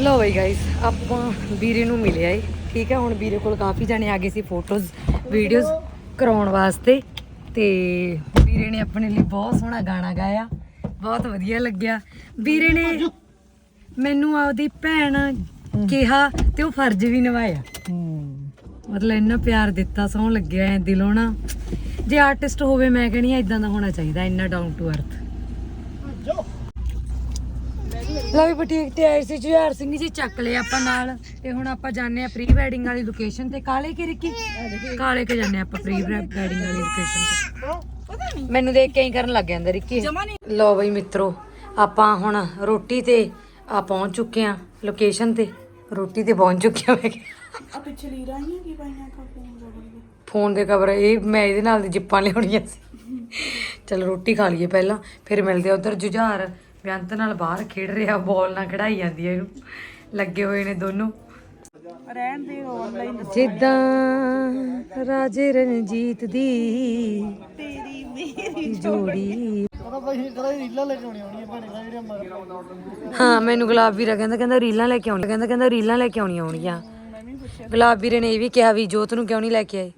ਲੋ ਬਈ ਗਾਇਸ ਆਪਾਂ ਵੀਰੇ ਨੂੰ ਮਿਲਿਆ ਏ। ਠੀਕ ਹੈ ਹੁਣ ਵੀਰੇ ਕੋਲ ਕਾਫੀ ਜਾਣੇ ਆ ਗਏ ਸੀ ਫੋਟੋਜ਼ ਵੀਡੀਓਜ਼ ਕਰਾਉਣ ਵਾਸਤੇ ਤੇ ਵੀਰੇ ਨੇ ਆਪਣੇ ਲਈ ਬਹੁਤ ਸੋਹਣਾ ਗਾਣਾ ਗਾਇਆ ਬਹੁਤ ਵਧੀਆ ਲੱਗਿਆ। ਵੀਰੇ ਨੇ ਮੈਨੂੰ ਆਪਦੀ ਭੈਣ ਕਿਹਾ ਤੇ ਉਹ ਫਰਜ਼ ਵੀ ਨਿਭਾਇਆ। ਮਤਲਬ ਇੰਨਾ ਪਿਆਰ ਦਿੱਤਾ ਸੋਹ ਲੱਗਿਆ ਐ ਦਿਲੋਂ ਨਾ। ਜੇ ਆਰਟਿਸਟ ਹੋਵੇ ਮੈਂ ਕਹਿੰਦੀ ਆ ਇਦਾਂ ਦਾ ਹੋਣਾ ਚਾਹੀਦਾ ਇੰਨਾ ਡਾਊਨ ਟੂ ਅਰਥ ਲਓ ਵੀ ਬੁਟੀਕ ਤੇ ਆਏ ਸੀ ਜੁਹਾਰ ਸਿੰਘ ਜੀ ਚੱਕ ਲਏ ਆਪਾਂ ਨਾਲ। ਤੇ ਹੁਣ ਆਪਾਂ ਜਾਣੇ ਆ ਪ੍ਰੀ ਵੈਡਿੰਗ ਵਾਲੀ ਲੋਕੇਸ਼ਨ ਤੇ। ਕਾਲੇ ਕੀ ਰਿੱਕੀ? ਕਾਲੇ ਕੇ ਜਾਣੇ ਆਪਾਂ ਪ੍ਰੀ ਵੈਡਿੰਗ ਵਾਲੀ ਲੋਕੇਸ਼ਨ ਤੇ। ਮੈਨੂੰ ਦੇਖ ਕੇ ਹੀ ਕਰਨ ਲੱਗ ਜਾਂਦਾ ਰਿੱਕੀ। ਲਓ ਬਈ ਮਿੱਤਰੋ ਆਪਾਂ ਹੁਣ ਰੋਟੀ ਤੇ ਆ ਪਹੁੰਚ ਚੁੱਕੇ ਆ ਲੋਕੇਸ਼ਨ ਤੇ। ਰੋਟੀ ਤੇ ਪਹੁੰਚ ਚੁੱਕੇ ਆ ਮੈਂ। ਆ ਪਿਛਲੀ ਰਾਹੀਆਂ ਕੀ ਪਾਈਆਂ ਫੋਨ ਦੇ ਕਵਰ ਇਹ ਮੈਂ ਇਹਦੇ ਨਾਲ ਦੀ ਜਿੱਪਾਂ ਲਿਆਉਣੀਆਂ ਸੀ। ਚਲ ਰੋਟੀ ਖਾ ਲਈਏ ਪਹਿਲਾਂ ਫਿਰ ਮਿਲਦੇ ਆ ਉਧਰ ਜੁਝਾਰ ਬੇਅੰਤ ਨਾਲ ਬਾਹਰ ਖੇਡ ਰਿਹਾ ਬਾਲ ਨਾਲ ਖੜਾਈ ਜਾਂਦੀ ਹੈ ਇਹਨੂੰ। ਲੱਗੇ ਹੋਏ ਨੇ ਦੋਨੋਂ। ਰਹਿਣ ਦੇ ਆਨਲਾਈਨ ਜਿੱਦਾਂ ਰਾਜੇ ਰਣਜੀਤ ਦੀ ਤੇਰੀ ਮੇਰੀ ਜੋੜੀ। ਹਾਂ ਮੈਨੂੰ ਗੁਲਾਬ ਵੀਰਾ ਕਹਿੰਦਾ ਕਹਿੰਦਾ ਰੀਲਾਂ ਲੈ ਕੇ ਆਉਣੀ ਕਹਿੰਦਾ ਕਹਿੰਦਾ ਰੀਲਾਂ ਲੈ ਕੇ ਆਉਣੀਆਂ ਆਉਣੀਆਂ ਗੁਲਾਬ ਵੀਰੇ ਨੇ ਇਹ ਵੀ ਕਿਹਾ ਵੀ ਜੋਤ ਨੂੰ ਕਿਉਂ ਨਹੀਂ ਲੈ ਕੇ ਆਏ?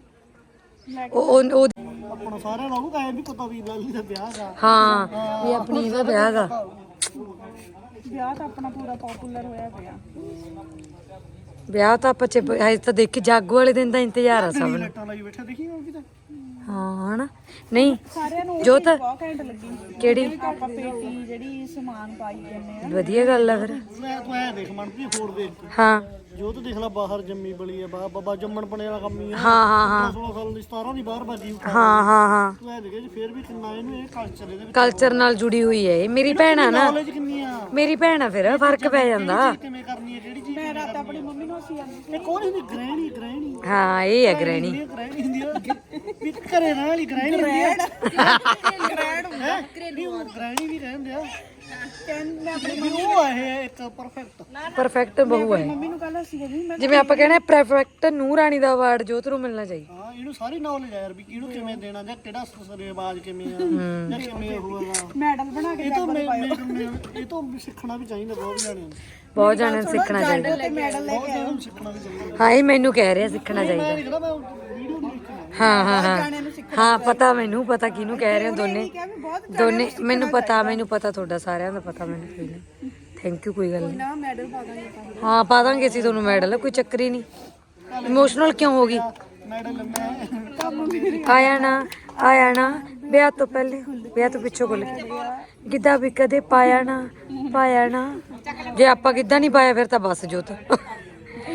ਉਹ- ਉਹ ਆਪਣਾ ਸਾਰਿਆਂ ਨੂੰ ਕਾਇ ਵੀ ਪਤਾ ਵੀ ਲਾਲੀ ਦਾ ਵਿਆਹ ਦਾ। ਹਾਂ ਵੀ ਆਪਣੀ ਇਹਦਾ ਵਿਆਹ ਦਾ। ਵਿਆਹ ਤਾਂ ਆਪਣਾ ਪੂਰਾ ਪਪੂਲਰ ਹੋਇਆ ਪਿਆ। ਵਿਆਹ ਤਾਂ ਆਪਾਂ ਚ ਹਜੇ ਤਾਂ ਦੇਖੀ ਜਾਗੋ ਵਾਲੇ ਦਿਨ ਦਾ ਇੰਤਜ਼ਾਰ ਆ ਸਭ ਨੂੰ। ਲਾਈਟਾਂ ਲਾਈ ਬੈਠਾ ਦੇਖੀ ਉਹ ਕਿਤੇ ਹਾਂ ਹਨਾ? ਨਹੀਂ ਸਾਰਿਆਂ ਨੂੰ ਜੋਤ ਬਹੁਤ ਘੈਂਟ ਲੱਗੀ। ਕਿਹੜੀ? ਆਪਾਂ ਪੇਟੀ ਜਿਹੜੀ ਸਮਾਨ ਪਾਈ ਜਾਂਦੇ ਆ। ਵਧੀਆ ਗੱਲ ਆ ਫਿਰ। ਮੈਂ ਤੂੰ ਐ ਦੇਖ ਮਨਪ੍ਰੀਤ ਫੋਰ ਦੇਖ। ਹਾਂ। ਜੋ ਤੂੰ ਦੇਖ ਲੈ ਬਾਹਰ ਜੰਮੀ ਬਲੀ ਹੈ ਬਾ ਬਾਬਾ ਜੰਮਣ ਪਣੇ ਵਾਲਾ ਕੰਮ ਹੀ ਆ। ਹਾਂ ਹਾਂ ਹਾਂ। 16 ਸਾਲ ਦੀ 17 ਦੀ ਬਾਹਰ ਬਾਜੀ ਉਠਾ ਹਾਂ ਹਾਂ ਹਾਂ। ਤੂੰ ਐ ਦੇਖੇ ਜੀ ਫੇਰ ਵੀ ਕਿੰਨਾ ਇਹਨੂੰ ਇਹ ਕਲਚਰ ਇਹਦੇ ਵਿੱਚ ਕਲਚਰ ਨਾਲ ਜੁੜੀ ਹੋਈ ਹੈ ਇਹ। ਮੇਰੀ ਭੈਣ ਆ ਨਾ ਨੌਲੇਜ ਕਿੰਨੀ ਆ? ਮੇਰੀ ਭੈਣ ਆ ਫਿਰ ਫ਼ਰਕ ਪੈ ਜਾਂਦਾ। ਕਿਵੇਂ ਕਰਨੀ ਹੈ ਕਿਹੜੀ ਚੀਜ਼ ਮੈਂ ਰਾਤ ਆਪਣੀ ਮੰਮੀ ਨੂੰ ਅਸੀਂ ਆਂਦੀ ਇਹ ਕੋਣ ਹੁੰਦੀ ਗ੍ਰਹਿਣੀ ਗ੍ਰਹਿਣੀ? ਹਾਂ ਇਹ ਹੈ ਗ੍ਰਹਿਣੀ ਇਹ ਗ੍ਰਹਿਣੀ ਹੁੰਦੀ ਆ। ਵੀ ਘਰੇ ਰਹਿਣ ਵਾਲੀ ਗ੍ਰਹਿਣੀ ਹੁੰਦੀ ਆ ਗ੍ਰੈਂਡ ਹੁੰਦਾ ਨਹੀਂ ਉਹ ਗ੍ਰਹਿਣੀ ਵੀ ਰਹਿੰਦੇ ਆ ਵੀ ਆ ਇਹ ਇੱਕ ਪਰਫੈਕਟ ਪਰਫੈਕਟ ਬਹੂ ਹੈ ਮੰਮੀ ਨੂੰ ਕੱਲ ਅਸੀਂ ਗਈ ਮੈਂ ਜਿਵੇਂ ਆਪਾਂ ਕਹਿੰਦੇ ਪਰਫੈਕਟ ਨੂਰ ਰਾਣੀ ਦਾ ਅਵਾਰਡ ਜੋਤ ਨੂੰ ਮਿਲਣਾ ਚਾਹੀਦਾ। ਹਾਂ ਇਹਨੂੰ ਸਾਰੀ ਨੌਲੇਜ ਆ ਯਾਰ ਵੀ ਕਿਹਨੂੰ ਕਿਵੇਂ ਦੇਣਾ ਜਾਂ ਕਿਹੜਾ ਰਿਵਾਜ ਕਿਵੇਂ ਆ ਜਾਂ ਕਿਵੇਂ ਹੋਊਗਾ ਮੈਡਲ ਬਣਾ ਕੇ ਇਹ ਤੋਂ ਮੈਂ- ਇਹ ਤੋਂ ਵੀ ਸਿੱਖਣਾ ਵੀ ਚਾਹੀਦਾ ਬਹੁਤ ਜਾਣਿਆਂ ਨੂੰ। ਬਹੁਤ ਜਾਣਿਆਂ ਨੂੰ ਸਿੱਖਣਾ ਚਾਹੀਦਾ। ਤੇ ਮੈਡਲ ਲੈ ਬਹੁਤ ਜਾਣਿਆਂ ਨੂੰ ਸਿੱਖਣਾ ਵੀ ਚਾਹੀਦਾ। ਹਾਂ ਇਹ ਮੈਨੂੰ ਕਹਿ ਰਿਹਾ ਸਿੱਖਣਾ ਚਾਹੀਦਾ ਮੈਂ ਨਹੀਂ ਕਹਿੰਦਾ ਮੈਂ ਵੀਡੀਓ ਨਹੀਂ ਦੇਖਣਾ ਹਾਂ ਹਾਂ ਹਾਂ। ਜਾਣਿਆਂ ਨੂੰ ਸਿੱਖਣਾ ਹਾਂ ਪਤਾ ਮੈਨੂੰ ਪਤਾ ਕਿਹਨੂੰ ਕਹਿ ਰਹੇ ਹੋ ਦੋਨੇ। ਦੋਨੇ ਮੈਨੂੰ ਪਤਾ ਮੈਨੂੰ ਪਤਾ ਤੁਹਾਡਾ ਸਾਰਿਆਂ ਦਾ ਪਤਾ ਮੈਨੂੰ ਕੋਈ ਨਹੀਂ। ਥੈਂਕ ਯੂ ਕੋਈ ਗੱਲ ਨਹੀਂ। ਨਾ ਮੈਡਲ ਪਾ ਦਾਂਗੇ ਆਪਾਂ ਹਾਂ ਪਾ ਦਾਂਗੇ ਅਸੀਂ ਤੁਹਾਨੂੰ ਮੈਡਲ ਕੋਈ ਚੱਕਰ ਹੀ ਨਹੀਂ। ਇਮੋਸ਼ਨਲ ਕਿਉਂ ਹੋ ਗਈ? ਆਇਆ ਨਾ ਆਇਆ ਨਾ ਵਿਆਹ ਤੋਂ ਪਹਿਲੇ ਵਿਆਹ ਤੋਂ ਪਿੱਛੋਂ ਕੋਲ ਗਿੱਧਾ ਵੀ ਕਦੇ ਪਾਇਆ ਨਾ ਪਾਇਆ ਨਾ। ਜੇ ਆਪਾਂ ਗਿੱਧਾ ਨਹੀਂ ਪਾਇਆ ਫਿਰ ਤਾਂ ਬਸ ਜੋਤ।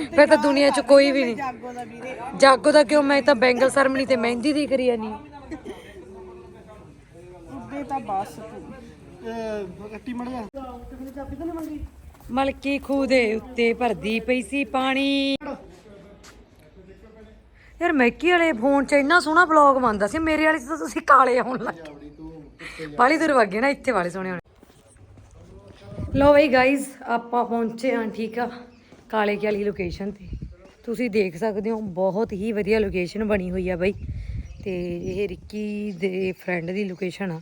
ਫਿਰ ਤਾਂ ਦੁਨੀਆ 'ਚ ਕੋਈ ਵੀ ਨਹੀਂ। ਜਾਗੋ ਦਾ ਵੀਰੇ ਜਾਗੋ ਦਾ ਕਿਉਂ? ਮੈਂ ਤਾਂ ਬੈਂਗਲ ਸਰਮਣੀ ਤੇ ਮਹਿੰਦੀ ਦੀ ਕਰੀ ਜਾਨੀ। ਉੱਦੇ ਤਾਂ ਬਸ ਤੂੰ। ਕੱਟੀ ਮੜ ਜਾ। ਚਾਬੀ ਤਾਂ ਨਹੀਂ ਮੰਗੀ ਮਲਕੀ ਖੂਹ ਦੇ ਉੱਤੇ ਭਰਦੀ ਪਈ ਸੀ ਪਾਣੀ। ਯਾਰ ਮੈਕੀ ਵਾਲੇ ਫੋਨ 'ਚ ਇੰਨਾ ਸੋਹਣਾ ਬਲੌਗ ਬਣਦਾ ਸੀ ਮੇਰੇ ਵਾਲੇ 'ਚ ਤਾਂ ਤੁਸੀਂ ਕਾਲੇ ਆਉਣ ਲੱਗ ਗਏ। ਬਾਲੀ ਦੂਰ ਵਗੇ ਨਾ ਇੱਥੇ ਵਾਲੇ ਸੋਹਣੇ ਹੋਣੇ। ਲੋ ਬਈ ਗਾਇਜ਼ ਆਪਾਂ ਪਹੁੰਚੇ ਹਾਂ ਠੀਕ ਆ। ਕਾਲੇ ਕੀ ਵਾਲੀ ਲੋਕੇਸ਼ਨ ਤੇ। ਤੁਸੀਂ ਦੇਖ ਸਕਦੇ ਹੋ, ਬਹੁਤ ਹੀ ਵਧੀਆ ਲੋਕੇਸ਼ਨ ਬਣੀ ਹੋਈ ਆ ਬਾਈ। ਤੇ ਇਹ ਰਿੱਕੀ ਦੇ ਫਰੈਂਡ ਦੀ ਲੋਕੇਸ਼ਨ ਆ।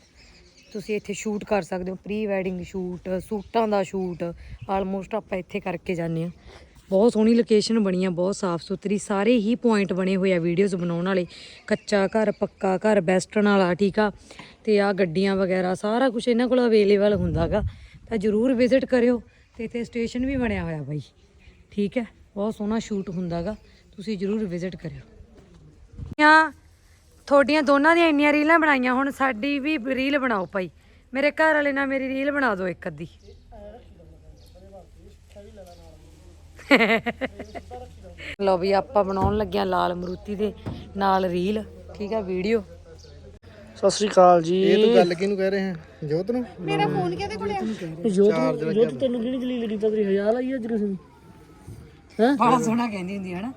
ਤੁਸੀਂ ਇੱਥੇ ਸ਼ੂਟ ਕਰ ਸਕਦੇ ਹੋ ਪ੍ਰੀ ਵੈਡਿੰਗ ਸ਼ੂਟ ਸੂਟਾਂ ਦਾ ਸ਼ੂਟ ਆਲਮੋਸਟ ਆਪਾਂ ਇੱਥੇ ਕਰਕੇ ਜਾਂਦੇ ਆ ਬਹੁਤ ਸੋਹਣੀ ਲੋਕੇਸ਼ਨ ਬਣੀ ਆ, ਬਹੁਤ ਸਾਫ਼ ਸੁਥਰੀ, ਸਾਰੇ ਹੀ ਪੁਆਇੰਟ ਬਣੇ ਹੋਏ ਆ ਵੀਡੀਓਜ਼ ਬਣਾਉਣ ਵਾਲੇ। ਕੱਚਾ ਘਰ, ਪੱਕਾ ਘਰ ਵੈਸਟਰਨ ਵਾਲਾ, ਠੀਕ ਆ। ਤੇ ਆ ਗੱਡੀਆਂ ਵਗੈਰਾ, ਸਾਰਾ ਕੁਝ ਇਹਨਾਂ ਕੋਲ ਅਵੇਲੇਬਲ ਹੁੰਦਾਗਾ। ਤਾਂ ਜਰੂਰ ਵਿਜ਼ਿਟ ਕਰਿਓ। ਤੇ ਇੱਥੇ ਸਟੇਸ਼ਨ ਵੀ ਬਣਿਆ ਹੋਇਆ ਬਾਈ। ਠੀਕ ਹੈ? ਬਹੁਤ ਸੋਹਣਾ ਸ਼ੂਟ ਹੁੰਦਾਗਾ। ਤੁਸੀਂ ਜਰੂਰ ਵਿਜ਼ਿਟ ਕਰਿਓ। ਆ ਤੁਹਾਡੀਆਂ ਦੋਨਾਂ ਦੀਆਂ ਇੰਨੀਆਂ ਰੀਲਾਂ ਬਣਾਈਆਂ ਹੁਣ ਸਾਡੀ ਵੀ ਰੀਲ ਬਣਾਓ ਭਾਈ। ਮੇਰੇ ਘਰ ਵਾਲੇ ਨਾਲ ਮੇਰੀ ਰੀਲ ਬਣਾ ਦਿਓ ਇੱਕ ਅੱਧੀ। ਲਓ ਵੀ ਆਪਾਂ ਬਣਾਉਣ ਲੱਗਿਆ ਲਾਲ ਮਰੂਤੀ ਦੇ ਨਾਲ ਰੀਲ ਠੀਕ ਆ ਵੀਡੀਓ ਸਤਿ ਸ੍ਰੀ ਅਕਾਲ ਜੀ। ਇਹ ਤੂੰ ਗੱਲ ਕਿਹਨੂੰ ਕਹਿ ਰਹੇ? ਹੈ ਜੋਤ ਨੂੰ? ਮੇਰਾ ਫੋਨ ਕਿਹਦੇ ਕੋਲੇ ਆ? ਜੋਤ ਜੋਤ ਤੈਨੂੰ ਕਿਹੜੀ ਦਲੀਲ ਕੀਤੀ ਤੇਰੀ? ਹਜ਼ਾਰ ਆਈ ਅੱਜ ਕਿਸੇ ਨੂੰ ਬੜਾ ਸੋਹਣਾ ਕਹਿੰਦੀ ਹੁੰਦੀ ਹੈ ਨਾ।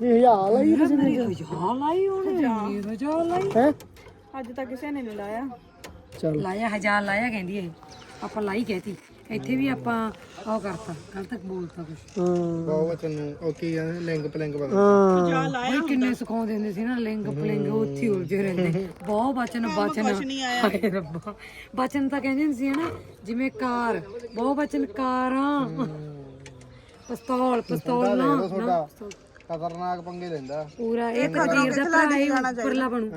ਨਹੀਂ ਹਜ਼ਾਰ ਆਈ ਕਿਸੇ ਨੇ? ਜਾ ਲਾਈ ਉਹਨੇ। ਜਾ ਲਾਈ। ਹੈ? ਅੱਜ ਤੱਕ ਕਿਸੇ ਨੇ ਨਹੀਂ ਲਾਇਆ। ਚੱਲ। ਲਾਇਆ ਹਜ਼ਾਰ ਲਾਇਆ ਕਹਿੰਦੀ ਇਹ। ਆਪਾਂ ਲਾਈ ਕਹਿਤੀ। ਇੱਥੇ ਵੀ ਆਪਾਂ ਉਹ ਕਰਤਾ। ਕੱਲ ਤੱਕ ਬੋਲਤਾ ਕੁਛ। ਹਾਂ। ਬਹੁਤ ਤੈਨੂੰ ਉਹ ਕੀ ਕਹਿੰਦੇ ਲਿੰਗ ਪਲਿੰਗ ਪਤਾ ਹਾਂ। ਬਈ ਕਿੰਨੇ ਸਿਖਾਉਂਦੇ ਹੁੰਦੇ ਸੀ ਨਾ ਲਿੰਗ ਪਲਿੰਗ ਉੱਥੇ ਹੀ ਉਲਝੇ ਰਹਿੰਦੇ। ਬਹੁਤ ਬਚਨ ਬਚਨ। ਹਾਏ ਰੱਬਾ। ਬਚਨ ਤਾਂ ਕਹਿੰਦੇ ਹੁੰਦੇ ਸੀ ਹਨਾ ਜਿਵੇਂ ਕਾਰ। ਬਹੁਤ ਬਚਨ ਕਾਰਾਂ। ਪਿਸਤੌਲ ਪਿਸਤੌਲ ਨਾ ਖਤਰਨਾਕ ਪੰਗੇ ਲੈਂਦਾ। ਪੂਰਾ ਇਹ ਤਕਦੀਰ ਦਾ ਭਰਾ ਹੀ ਉੱਪਰਲਾ ਬਣੂ।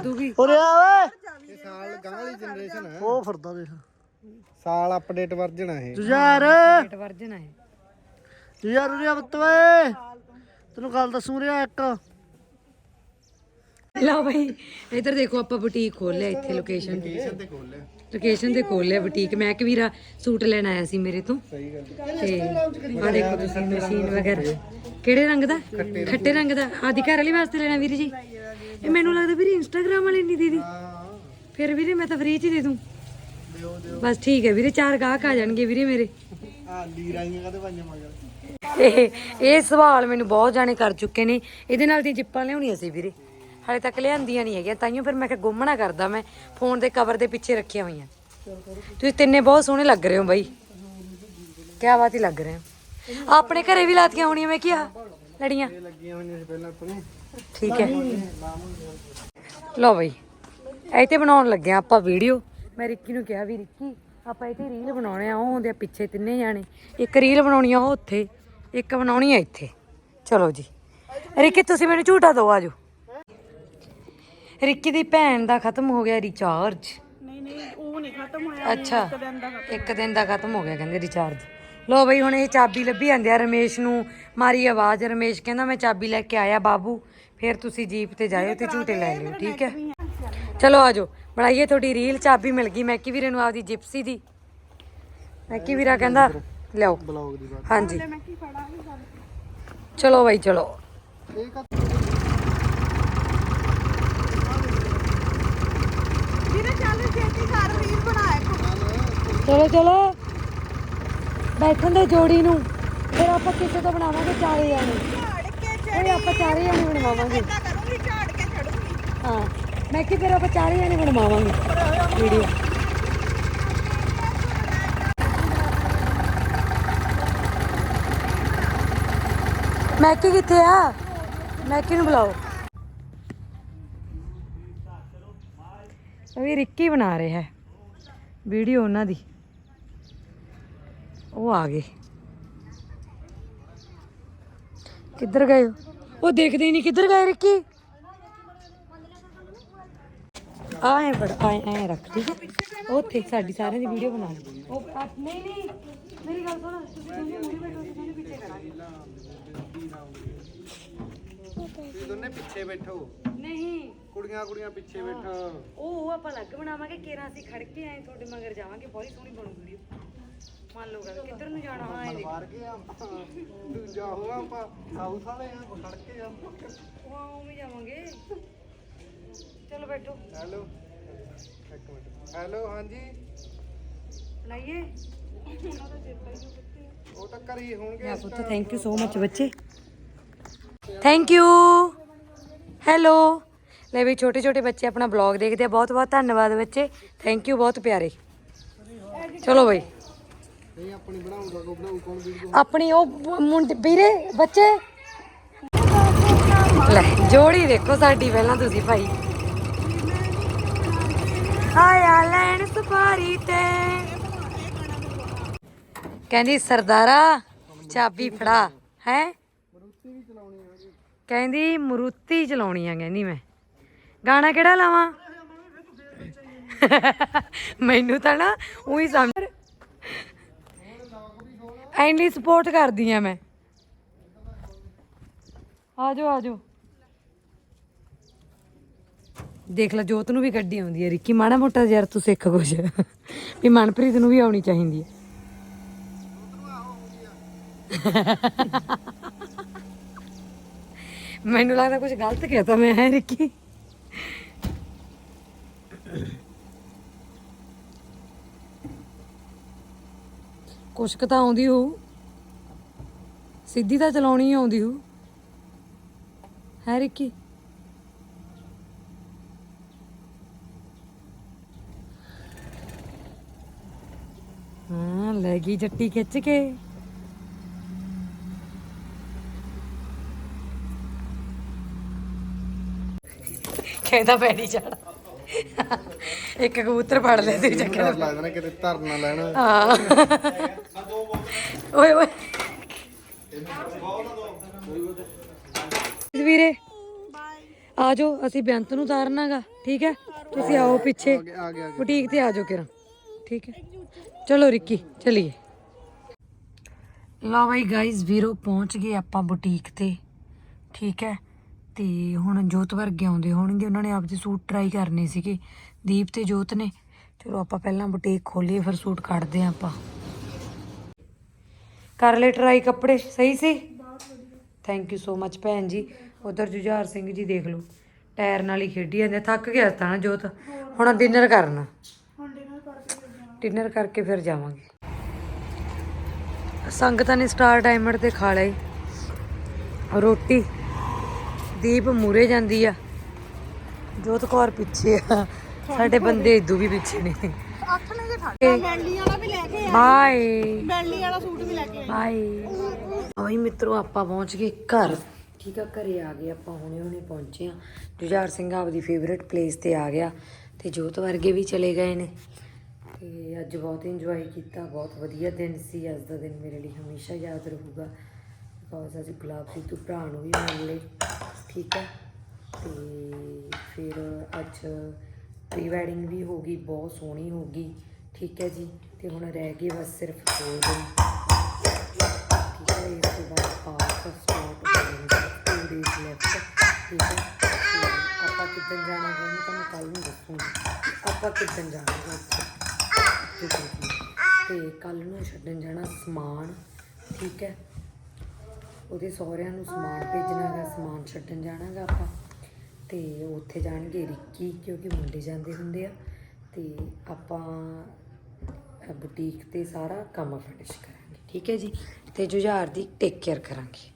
ਉਦੋਂ ਵੀ ਉਰੇ ਆ ਓਏ। ਇਹ ਸਾਲ ਗਾਂ ਵਾਲੀ ਜਨਰੇਸ਼ਨ ਹੈ। ਉਹ ਫਿਰਦਾ ਦੇਖ ਸਾਲ ਅਪਡੇਟ ਵਰਜਨ ਹੈ ਇਹ। ਜੁਝਾਰ। ਪੇਟ ਵਰਜਨ ਹੈ ਜੁਝਾਰ ਉਰੇ ਬੱਤ ਓਏ। ਤੈਨੂੰ ਗੱਲ ਦੱਸੂ ਰਿਆ ਇੱਕ। ਲਓ ਭਾਈ ਇੱਧਰ ਦੇਖੋ ਆਪਾਂ ਬੁਟੀਕ ਖੋਲ ਲਿਆ ਇੱਥੇ ਲੋਕੇਸ਼ਨ ਤੇ ਤੇ ਖੋਲਿਆ ਲੋਕੇਸ਼ਨ ਤੇ ਖੋਲ ਲਿਆ ਬੁਟੀਕ ਮੈਂ ਕਿ ਵੀਰਾ ਸੂਟ ਲੈਣ ਆਇਆ ਸੀ ਮੇਰੇ ਤੋਂ। ਸਹੀ ਗੱਲ ਤੇ ਆ ਦੇਖੋ ਤੁਸੀਂ ਮਸ਼ੀਨ ਵਗੈਰਾ। ਕਿਹੜੇ ਰੰਗ ਦਾ? ਖੱਟੇ ਰੰਗ ਦਾ। ਆਦੀ ਘਰ ਵਾਲੀ ਵਾਸਤੇ ਲੈਣਾ ਵੀਰ ਜੀ। ਇਹ ਮੈਨੂੰ ਲੱਗਦਾ ਵੀਰੇ ਇੰਸਟਾਗ੍ਰਾਮ ਵਾਲੀ ਨਹੀਂ ਦੀਦੀ। ਫਿਰ ਵੀਰੇ ਮੈਂ ਤਾਂ ਫ੍ਰੀ ਚ ਦੇ ਦੂੰ। ਬਸ ਠੀਕ ਹੈ ਵੀਰੇ, ਚਾਰ ਗਾਹਕ ਆ ਜਾਣਗੇ ਵੀਰੇ ਮੇਰੇ। ਆ ਲੀਰਾਈਆਂ ਕਦੇ ਪਾਈਆਂ ਮਗਰ ਇਹ ਇਹ ਸਵਾਲ ਮੈਨੂੰ ਬਹੁਤ ਜਾਣੇ ਕਰ ਚੁੱਕੇ ਨੇ। ਇਹਦੇ ਨਾਲ ਦੀਆਂ ਜਿੱਪਾਂ ਲਿਆਉਣੀਆਂ ਸੀ ਵੀਰੇ। ਹਾਲੇ ਤੱਕ ਲਿਆਂਦੀਆਂ ਨਹੀਂ ਹੈਗੀਆਂ ਤਾਈਓ ਫਿਰ ਮੈਂ ਕਿਹਾ ਗੁੰਮਣਾ ਕਰਦਾ ਮੈਂ ਫੋਨ ਦੇ ਕਵਰ ਦੇ ਪਿੱਛੇ ਰੱਖੀਆਂ ਹੋਈਆਂ। ਤੁਸੀਂ ਤਿੰਨੇ ਬਹੁਤ ਸੋਹਣੇ ਲੱਗ ਰਹੇ ਹੋ ਬਾਈ। ਕਿਆ ਬਾਤ ਹੀ ਲੱਗ ਰਹੇ ਹੋ। ਆਪਣੇ ਘਰੇ ਵੀ ਲਾਤੀਆਂ ਹੋਣੀਆਂ ਮੈਂ ਕਿਹਾ ਲੜੀਆਂ। ਲੱਗੀਆਂ ਹੋਈਆਂ ਸੀ ਪਹਿਲਾਂ ਆਪਣੇ ਠੀਕ ਹੈ। ਲਓ ਬਈ ਇੱਥੇ ਬਣਾਉਣ ਲੱਗੇ ਆਪਾਂ ਵੀਡੀਓ। ਮੈਂ ਰਿੱਕੀ ਨੂੰ ਕਿਹਾ ਵੀ, ਰਿੱਕੀ, ਆਪਾਂ ਇੱਥੇ ਰੀਲ ਬਣਾਉਣੇ ਆ, ਉਹ ਹੁੰਦੇ ਆ ਪਿੱਛੇ ਤਿੰਨੇ ਜਾਣੇ। ਇੱਕ ਰੀਲ ਬਣਾਉਣੀ ਆ ਉਹ ਉੱਥੇ, ਇੱਕ ਬਣਾਉਣੀ ਆ ਇੱਥੇ। ਚਲੋ ਜੀ। ਰਿੱਕੀ, ਤੁਸੀਂ ਮੈਨੂੰ ਝੂਟਾ ਦਿਓ ਆਜੋ ਰਿੱਕੀ ਦੀ ਭੈਣ ਦਾ ਖਤਮ ਹੋ ਗਿਆ ਰਿਚਾਰਜ ਨਹੀਂ ਨਹੀਂ ਉਹ ਨਹੀਂ ਖਤਮ ਹੋਇਆ ਅੱਛਾ। ਇੱਕ ਦਿਨ ਦਾ ਇੱਕ ਦਿਨ ਦਾ ਖਤਮ ਹੋ ਗਿਆ ਕਹਿੰਦੇ ਰਿਚਾਰਜ ਲੋ ਬਈ ਹੁਣ ਇਹ ਚਾਬੀ ਲੱਭੀ ਜਾਂਦੇ ਆ ਰਮੇਸ਼ ਨੂੰ। ਮਾਰੀ ਆਵਾਜ਼ ਰਮੇਸ਼ ਕਹਿੰਦਾ ਮੈਂ ਚਾਬੀ ਲੈ ਕੇ ਆਇਆ ਬਾਬੂ ਫਿਰ ਤੁਸੀਂ ਜੀਪ ਤੇ ਜਾਇਓ ਤੇ ਝੂਟੇ ਲੈ ਲਿਓ ਠੀਕ ਹੈ? ਚਲੋ ਆਜੋ ਬਣਾਈਏ ਤੁਹਾਡੀ ਰੀਲ ਚਾਬੀ ਮਿਲ ਗਈ ਮੈਕੀ ਵੀਰੇ ਨੂੰ ਆਪਦੀ ਜਿਪਸੀ ਦੀ। ਮੈਕੀ ਵੀਰਾ ਕਹਿੰਦਾ ਲਿਆਓ। ਬਲੌਗ ਦੀ ਬਾਤ। ਹਾਂਜੀ। ਮੈਂ ਕੀ ਫੜਾ ਵੀ ਗੱਲ ਚਲੋ ਬਈ ਚਲੋ। ਇਹ ਵੀਰੇ ਚੱਲ ਛੇਤੀ ਕਰ ਰੀਲ ਬਣਾ ਇੱਕ। ਚਲੋ ਚਲੋ। ਬੈਠਣ ਦੇ ਜੋੜੀ ਨੂੰ। ਫਿਰ ਆਪਾਂ ਕਿਸੇ ਤੋਂ ਬਣਾਵਾਂਗੇ ਚਾਰੇ ਜਾਣੇ। ਝਾੜ ਕੇ ਆਪਾਂ ਚਾਰੇ ਜਾਣੇ ਬਣਵਾਵਾਂਗੇ। ਚੜਦਾ ਕਰੂੰਗੀ ਝਾੜ ਕੇ ਚੜੂੰਗੀ। ਹਾਂ। ਮੈਂ ਕਿ ਫਿਰ ਆਪਾਂ ਚਾਰੇ ਜਾਣੇ ਬਣਵਾਵਾਂਗੇ। ਵੀਡੀਓ। ਮੈਕੀ ਕਿੱਥੇ ਆ? ਮੈਕੀ ਨੂੰ ਬੁਲਾਓ। ਵੀ ਰਿੱਕੀ ਬਣਾ ਰਿਹਾ ਹੈ। ਵੀਡੀਓ ਉਹਨਾਂ ਦੀ। ਉਹ ਆ ਗਏ। ਕਿੱਧਰ ਗਏ? ਉਹ ਦੇਖਦੇ ਹੀ ਨਹੀਂ। ਕਿੱਧਰ ਗਏ ਰਿੱਕੀ? ਆ ਐ ਫੜ ਆ ਐ ਰੱਖ ਠੀਕ ਹੈ? ਉੱਥੇ ਸਾਡੀ ਸਾਰਿਆਂ ਦੀ ਵੀਡੀਓ ਬਣਾ ਲਈ ਉਹ ਨਹੀਂ ਨਹੀਂ। ਮੇਰੀ ਗੱਲ ਸੁਣ। ਤੁਸੀਂ ਦੋਨੇ ਮੂਹਰੇ ਬੈਠੋ ਅਸੀਂ ਦੋਨੇ ਪਿੱਛੇ ਕਰਾਂਗੇ ਤੁਸੀਂ ਦੋਨੇ ਪਿੱਛੇ ਬੈਠੋ। ਨਹੀਂ। ਕੁੜੀਆਂ ਕੁੜੀਆਂ ਪਿੱਛੇ ਬੈਠੋ। ਉਹ ਉਹ ਆਪਾਂ ਅਲੱਗ ਬਣਾਵਾਂਗੇ ਕੇਰਾਂ ਅਸੀਂ ਖੜ ਕੇ ਆਏ ਤੁਹਾਡੇ ਮਗਰ ਜਾਵਾਂਗੇ ਬਹੁਤ ਸੋਹਣੀ ਬਣੂ ਵੀਡੀਓ ਮੰਨ ਲਓ ਗੱਲ ਕਿੱਧਰ ਨੂੰ ਜਾਣਾ ਹਾਂ ਇਹ ਮਾਰ ਕੇ ਆਪਾਂ। ਦੂਜਾ ਹੋਵਾ ਆਪਾਂ ਸਾਊਥ ਵਾਲੇ ਆ ਖੜ ਕੇ ਆ। ਹਾਂ ਉਵੇਂ ਜਾਵਾਂਗੇ। ਚਲੋ ਬੈਠੋ। ਹੈਲੋ। ਇੱਕ ਮਿੰਟ। ਹੈਲੋ ਹਾਂਜੀ। ਬਣਾਈਏ? ਉਹ ਤਾਂ ਘਰੀ ਹੋਣਗੇ ਯਾ ਪੁੱਤ ਥੈਂਕ ਯੂ ਸੋ ਮਚ ਬੱਚੇ। ਥੈਂਕ ਯੂ ਹੈਲੋ ਲੈ ਵੀ ਛੋਟੇ ਛੋਟੇ ਬੱਚੇ ਆਪਣਾ ਬਲੌਗ ਦੇਖਦੇ ਆ। ਬਹੁਤ ਬਹੁਤ ਧੰਨਵਾਦ ਬੱਚੇ। ਥੈਂਕ ਯੂ ਬਹੁਤ ਪਿਆਰੇ। ਚਲੋ ਬਈ। ਆਪਣੀ ਉਹ ਮੁੰਡੇ, ਵੀਰੇ, ਬੱਚੇ। ਲੈ, ਜੋੜੀ ਦੇਖੋ ਸਾਡੀ ਪਹਿਲਾਂ ਤੁਸੀਂ ਭਾਈ। ਆਇਆ ਲੈਣ ਸਫਾਰੀ ਤੇ। ਕਹਿੰਦੀ, ਸਰਦਾਰਾ, ਚਾਬੀ ਫੜਾ। ਹੈ? ਕਹਿੰਦੀ, ਮਰੂਤੀ ਚਲਾਉਣੀ ਆ, ਕਹਿੰਦੀ ਮੈਂ। ਗਾਣਾ ਕਿਹੜਾ ਲਾਵਾਂ? ਮੈਨੂੰ ਤਾਂ ਨਾ ਉਹੀ ਸਮਝ ਐਂਡਲੀ ਸਪੋਰਟ ਕਰਦੀ ਆ ਮੈਂ। ਆਜੋ ਆਜੋ। ਦੇਖ ਲੈ, ਜੋਤ ਨੂੰ ਵੀ ਗੱਡੀ ਆਉਂਦੀ ਹੈ ਰਿੱਕੀ। ਮਾੜਾ ਮੋਟਾ ਯਾਰ ਤੂੰ ਸਿੱਖ ਕੁਛ। ਵੀ ਮਨਪ੍ਰੀਤ ਨੂੰ ਵੀ ਆਉਣੀ ਚਾਹੀਦੀ ਹੈ ਮੈਨੂੰ ਲੱਗਦਾ ਕੁਝ ਗਲਤ ਕਹਿਤਾ ਮੈਂ, ਹੈ, ਰਿੱਕੀ? ਕੁਛ ਕੁ ਤਾਂ ਆਉਂਦੀ ਹੋਊ। ਸਿੱਧੀ ਤਾਂ ਚਲਾਉਣੀ ਆਉਂਦੀ ਹੋਊ। ਹੈ ਰਿੱਕੀ। ਹਾਂ ਲੈ ਗਈ ਜੱਟੀ ਖਿੱਚ ਕੇ। ਕਹਿੰਦਾ ਪੈੜੀ ਚੜ ਇੱਕ ਕਬੂਤਰ ਫੜ ਲਿਆ ਤੇ ਚੱਕਰ। ਲੱਗਦਾ ਨਾ ਕਿਤੇ ਧਰਨਾ ਲੈਣਾ। ਹਾਂ। ਓਏ ਓਏ। ਵੀਰੇ ਆ ਜਾਓ ਅਸੀਂ ਬੇਅੰਤ ਨੂੰ ਉਤਾਰਨਾਗਾ ਠੀਕ ਹੈ? ਤੁਸੀਂ ਆਓ ਪਿੱਛੇ ਬੁਟੀਕ ਤੇ ਆ ਜਾਓ ਕਿਰਾ ਠੀਕ ਹੈ? ਚਲੋ ਰਿੱਕੀ ਚਲੀਏ। ਲਓ ਬਾਈ ਗਾਇਜ਼ ਵੀਰੋ ਪਹੁੰਚ ਗਏ ਆਪਾਂ ਬੁਟੀਕ ਤੇ ਠੀਕ ਹੈ? ਤੇ ਹੁਣ ਜੋਤ ਵਰਗੇ ਆਉਂਦੇ ਹੋਣਗੇ ਉਹਨਾਂ ਨੇ ਆਪਦੇ ਸੂਟ ਟਰਾਈ ਕਰਨੇ ਸੀਗੇ। ਦੀਪ ਤੇ ਜੋਤ ਨੇ। ਚਲੋ ਆਪਾਂ ਪਹਿਲਾਂ ਬੁਟੀਕ ਖੋਲੀਏ ਫਿਰ ਸੂਟ ਕੱਢਦੇ ਆਂ ਆਪਾਂ। ਕਰ ਲੈ ਟਰਾਈ ਕੱਪੜੇ ਸਹੀ ਸੀ? ਥੈਂਕ ਯੂ ਸੋ ਮਚ ਭੈਣ ਜੀ। ਉਧਰ ਜੁਝਾਰ ਸਿੰਘ ਜੀ ਦੇਖ ਲਓ ਟਾਇਰ ਨਾਲ ਹੀ ਖੇਡੀ ਜਾਂਦੇ ਥੱਕ ਗਿਆ ਤਾਂ ਨਾ ਜੋਤ ਹੁਣ ਡਿਨਰ ਕਰਨਾ। ਡਿਨਰ ਕਰਕੇ ਫਿਰ ਜਾਵਾਂਗੇ। ਸੰਗਤਾਂ ਨੇ ਸਟਾਰ ਡਾਇਮੰਡ ਤੇ ਖਾ ਲਈ ਰੋਟੀ ਦੀਪ ਮੂਰੇ ਜਾਂਦੀ ਆ। ਜੋਤ ਕੌਰ ਪਿੱਛੇ ਆ। ਸਾਡੇ ਬੰਦੇ ਇਦੋਂ ਵੀ ਪਿੱਛੇ ਨੇ। ਅੱਠ ਨੇ ਜੇ ਖੜ ਬੈਲੀ ਵਾਲਾ ਵੀ ਲੈ ਕੇ ਆਏ ਬਾਏ। ਬੈਲੀ ਵਾਲਾ ਸੂਟ ਵੀ ਲੈ ਕੇ ਆਏ ਬਾਏ। ਓਏ ਮਿੱਤਰੋ ਆਪਾਂ ਪਹੁੰਚ ਗਏ ਘਰ। ਠੀਕ ਆ ਘਰੇ ਆ ਗਏ ਆਪਾਂ ਹੁਣੇ ਹੁਣੇ ਪਹੁੰਚੇ ਆ। ਜੁਝਾਰ ਸਿੰਘ ਆਪਦੀ ਫੇਵਰੇਟ ਪਲੇਸ ਤੇ ਆ ਗਿਆ ਤੇ ਜੋਤ ਵਰਗੇ ਵੀ ਚਲੇ ਗਏ ਨੇ। ਤੇ ਅੱਜ ਬਹੁਤ ਇੰਜੋਏ ਕੀਤਾ ਬਹੁਤ ਵਧੀਆ ਦਿਨ ਸੀ। ਅੱਜ ਦਾ ਦਿਨ ਮੇਰੇ ਲਈ ਹਮੇਸ਼ਾ ਯਾਦ ਰਹੂਗਾ। ਬਿਕੋਜ਼ ਅਸੀਂ ਗੁਲਾਬ ਸਿੱਧੂ ਭਰਾ ਨੂੰ ਵੀ ਮਿਲ ਲਏ। ਠੀਕ ਹੈ ਤੇ ਫਿਰ ਅੱਜ ਪ੍ਰੀ ਵੈਡਿੰਗ ਵੀ ਹੋ ਗਈ, ਬਹੁਤ ਸੋਹਣੀ ਹੋ ਗਈ। ਠੀਕ ਹੈ ਜੀ, ਤੇ ਹੁਣ ਰਹਿ ਗਏ ਬਸ ਸਿਰਫ ਦੋ ਦਿਨ। ਠੀਕ ਹੈ, ਇਸ ਤੋਂ ਬਾਅਦ ਪਾਸ ਸਟਾਰਟ ਹੋ ਜਾਣਗੇ। ਟੂ ਡੇਜ਼ ਲੈਫਟ ਠੀਕ ਹੈ ਆਪਾਂ ਕਿੱਦਣ ਜਾਣਾ ਹੈ ਮੈਂ ਤੁਹਾਨੂੰ ਕੱਲ ਨੂੰ ਦੱਸੂੰਗੀ। ਆਪਾਂ ਕਿੱਦਣ ਜਾਣਾ ਹੈ ਉੱਥੇ ਤੇ ਕੱਲ ਨੂੰ ਛੱਡਣ ਜਾਣਾ ਸਮਾਨ। ਠੀਕ ਹੈ, ਉਹਦੇ ਸਹੁਰਿਆਂ ਨੂੰ ਸਮਾਨ ਭੇਜਣਾ ਗਾ ਸਮਾਨ ਛੱਡਣ ਜਾਣਾਗਾ ਆਪਾਂ। ਤੇ ਉੱਥੇ ਜਾਣਗੇ ਰਿੱਕੀ, ਕਿਉਂਕਿ ਮੁੰਡੇ ਜਾਂਦੇ ਹੁੰਦੇ ਆ। ਤੇ ਆਪਾਂ ਬੁਟੀਕ ਤੇ ਸਾਰਾ ਕੰਮ ਫਿਨਿਸ਼ ਕਰਾਂਗੇ। ਠੀਕ ਹੈ ਜੀ? ਤੇ ਜੁਝਾਰ ਦੀ ਟੇਕ ਕੇਅਰ ਕਰਾਂਗੇ।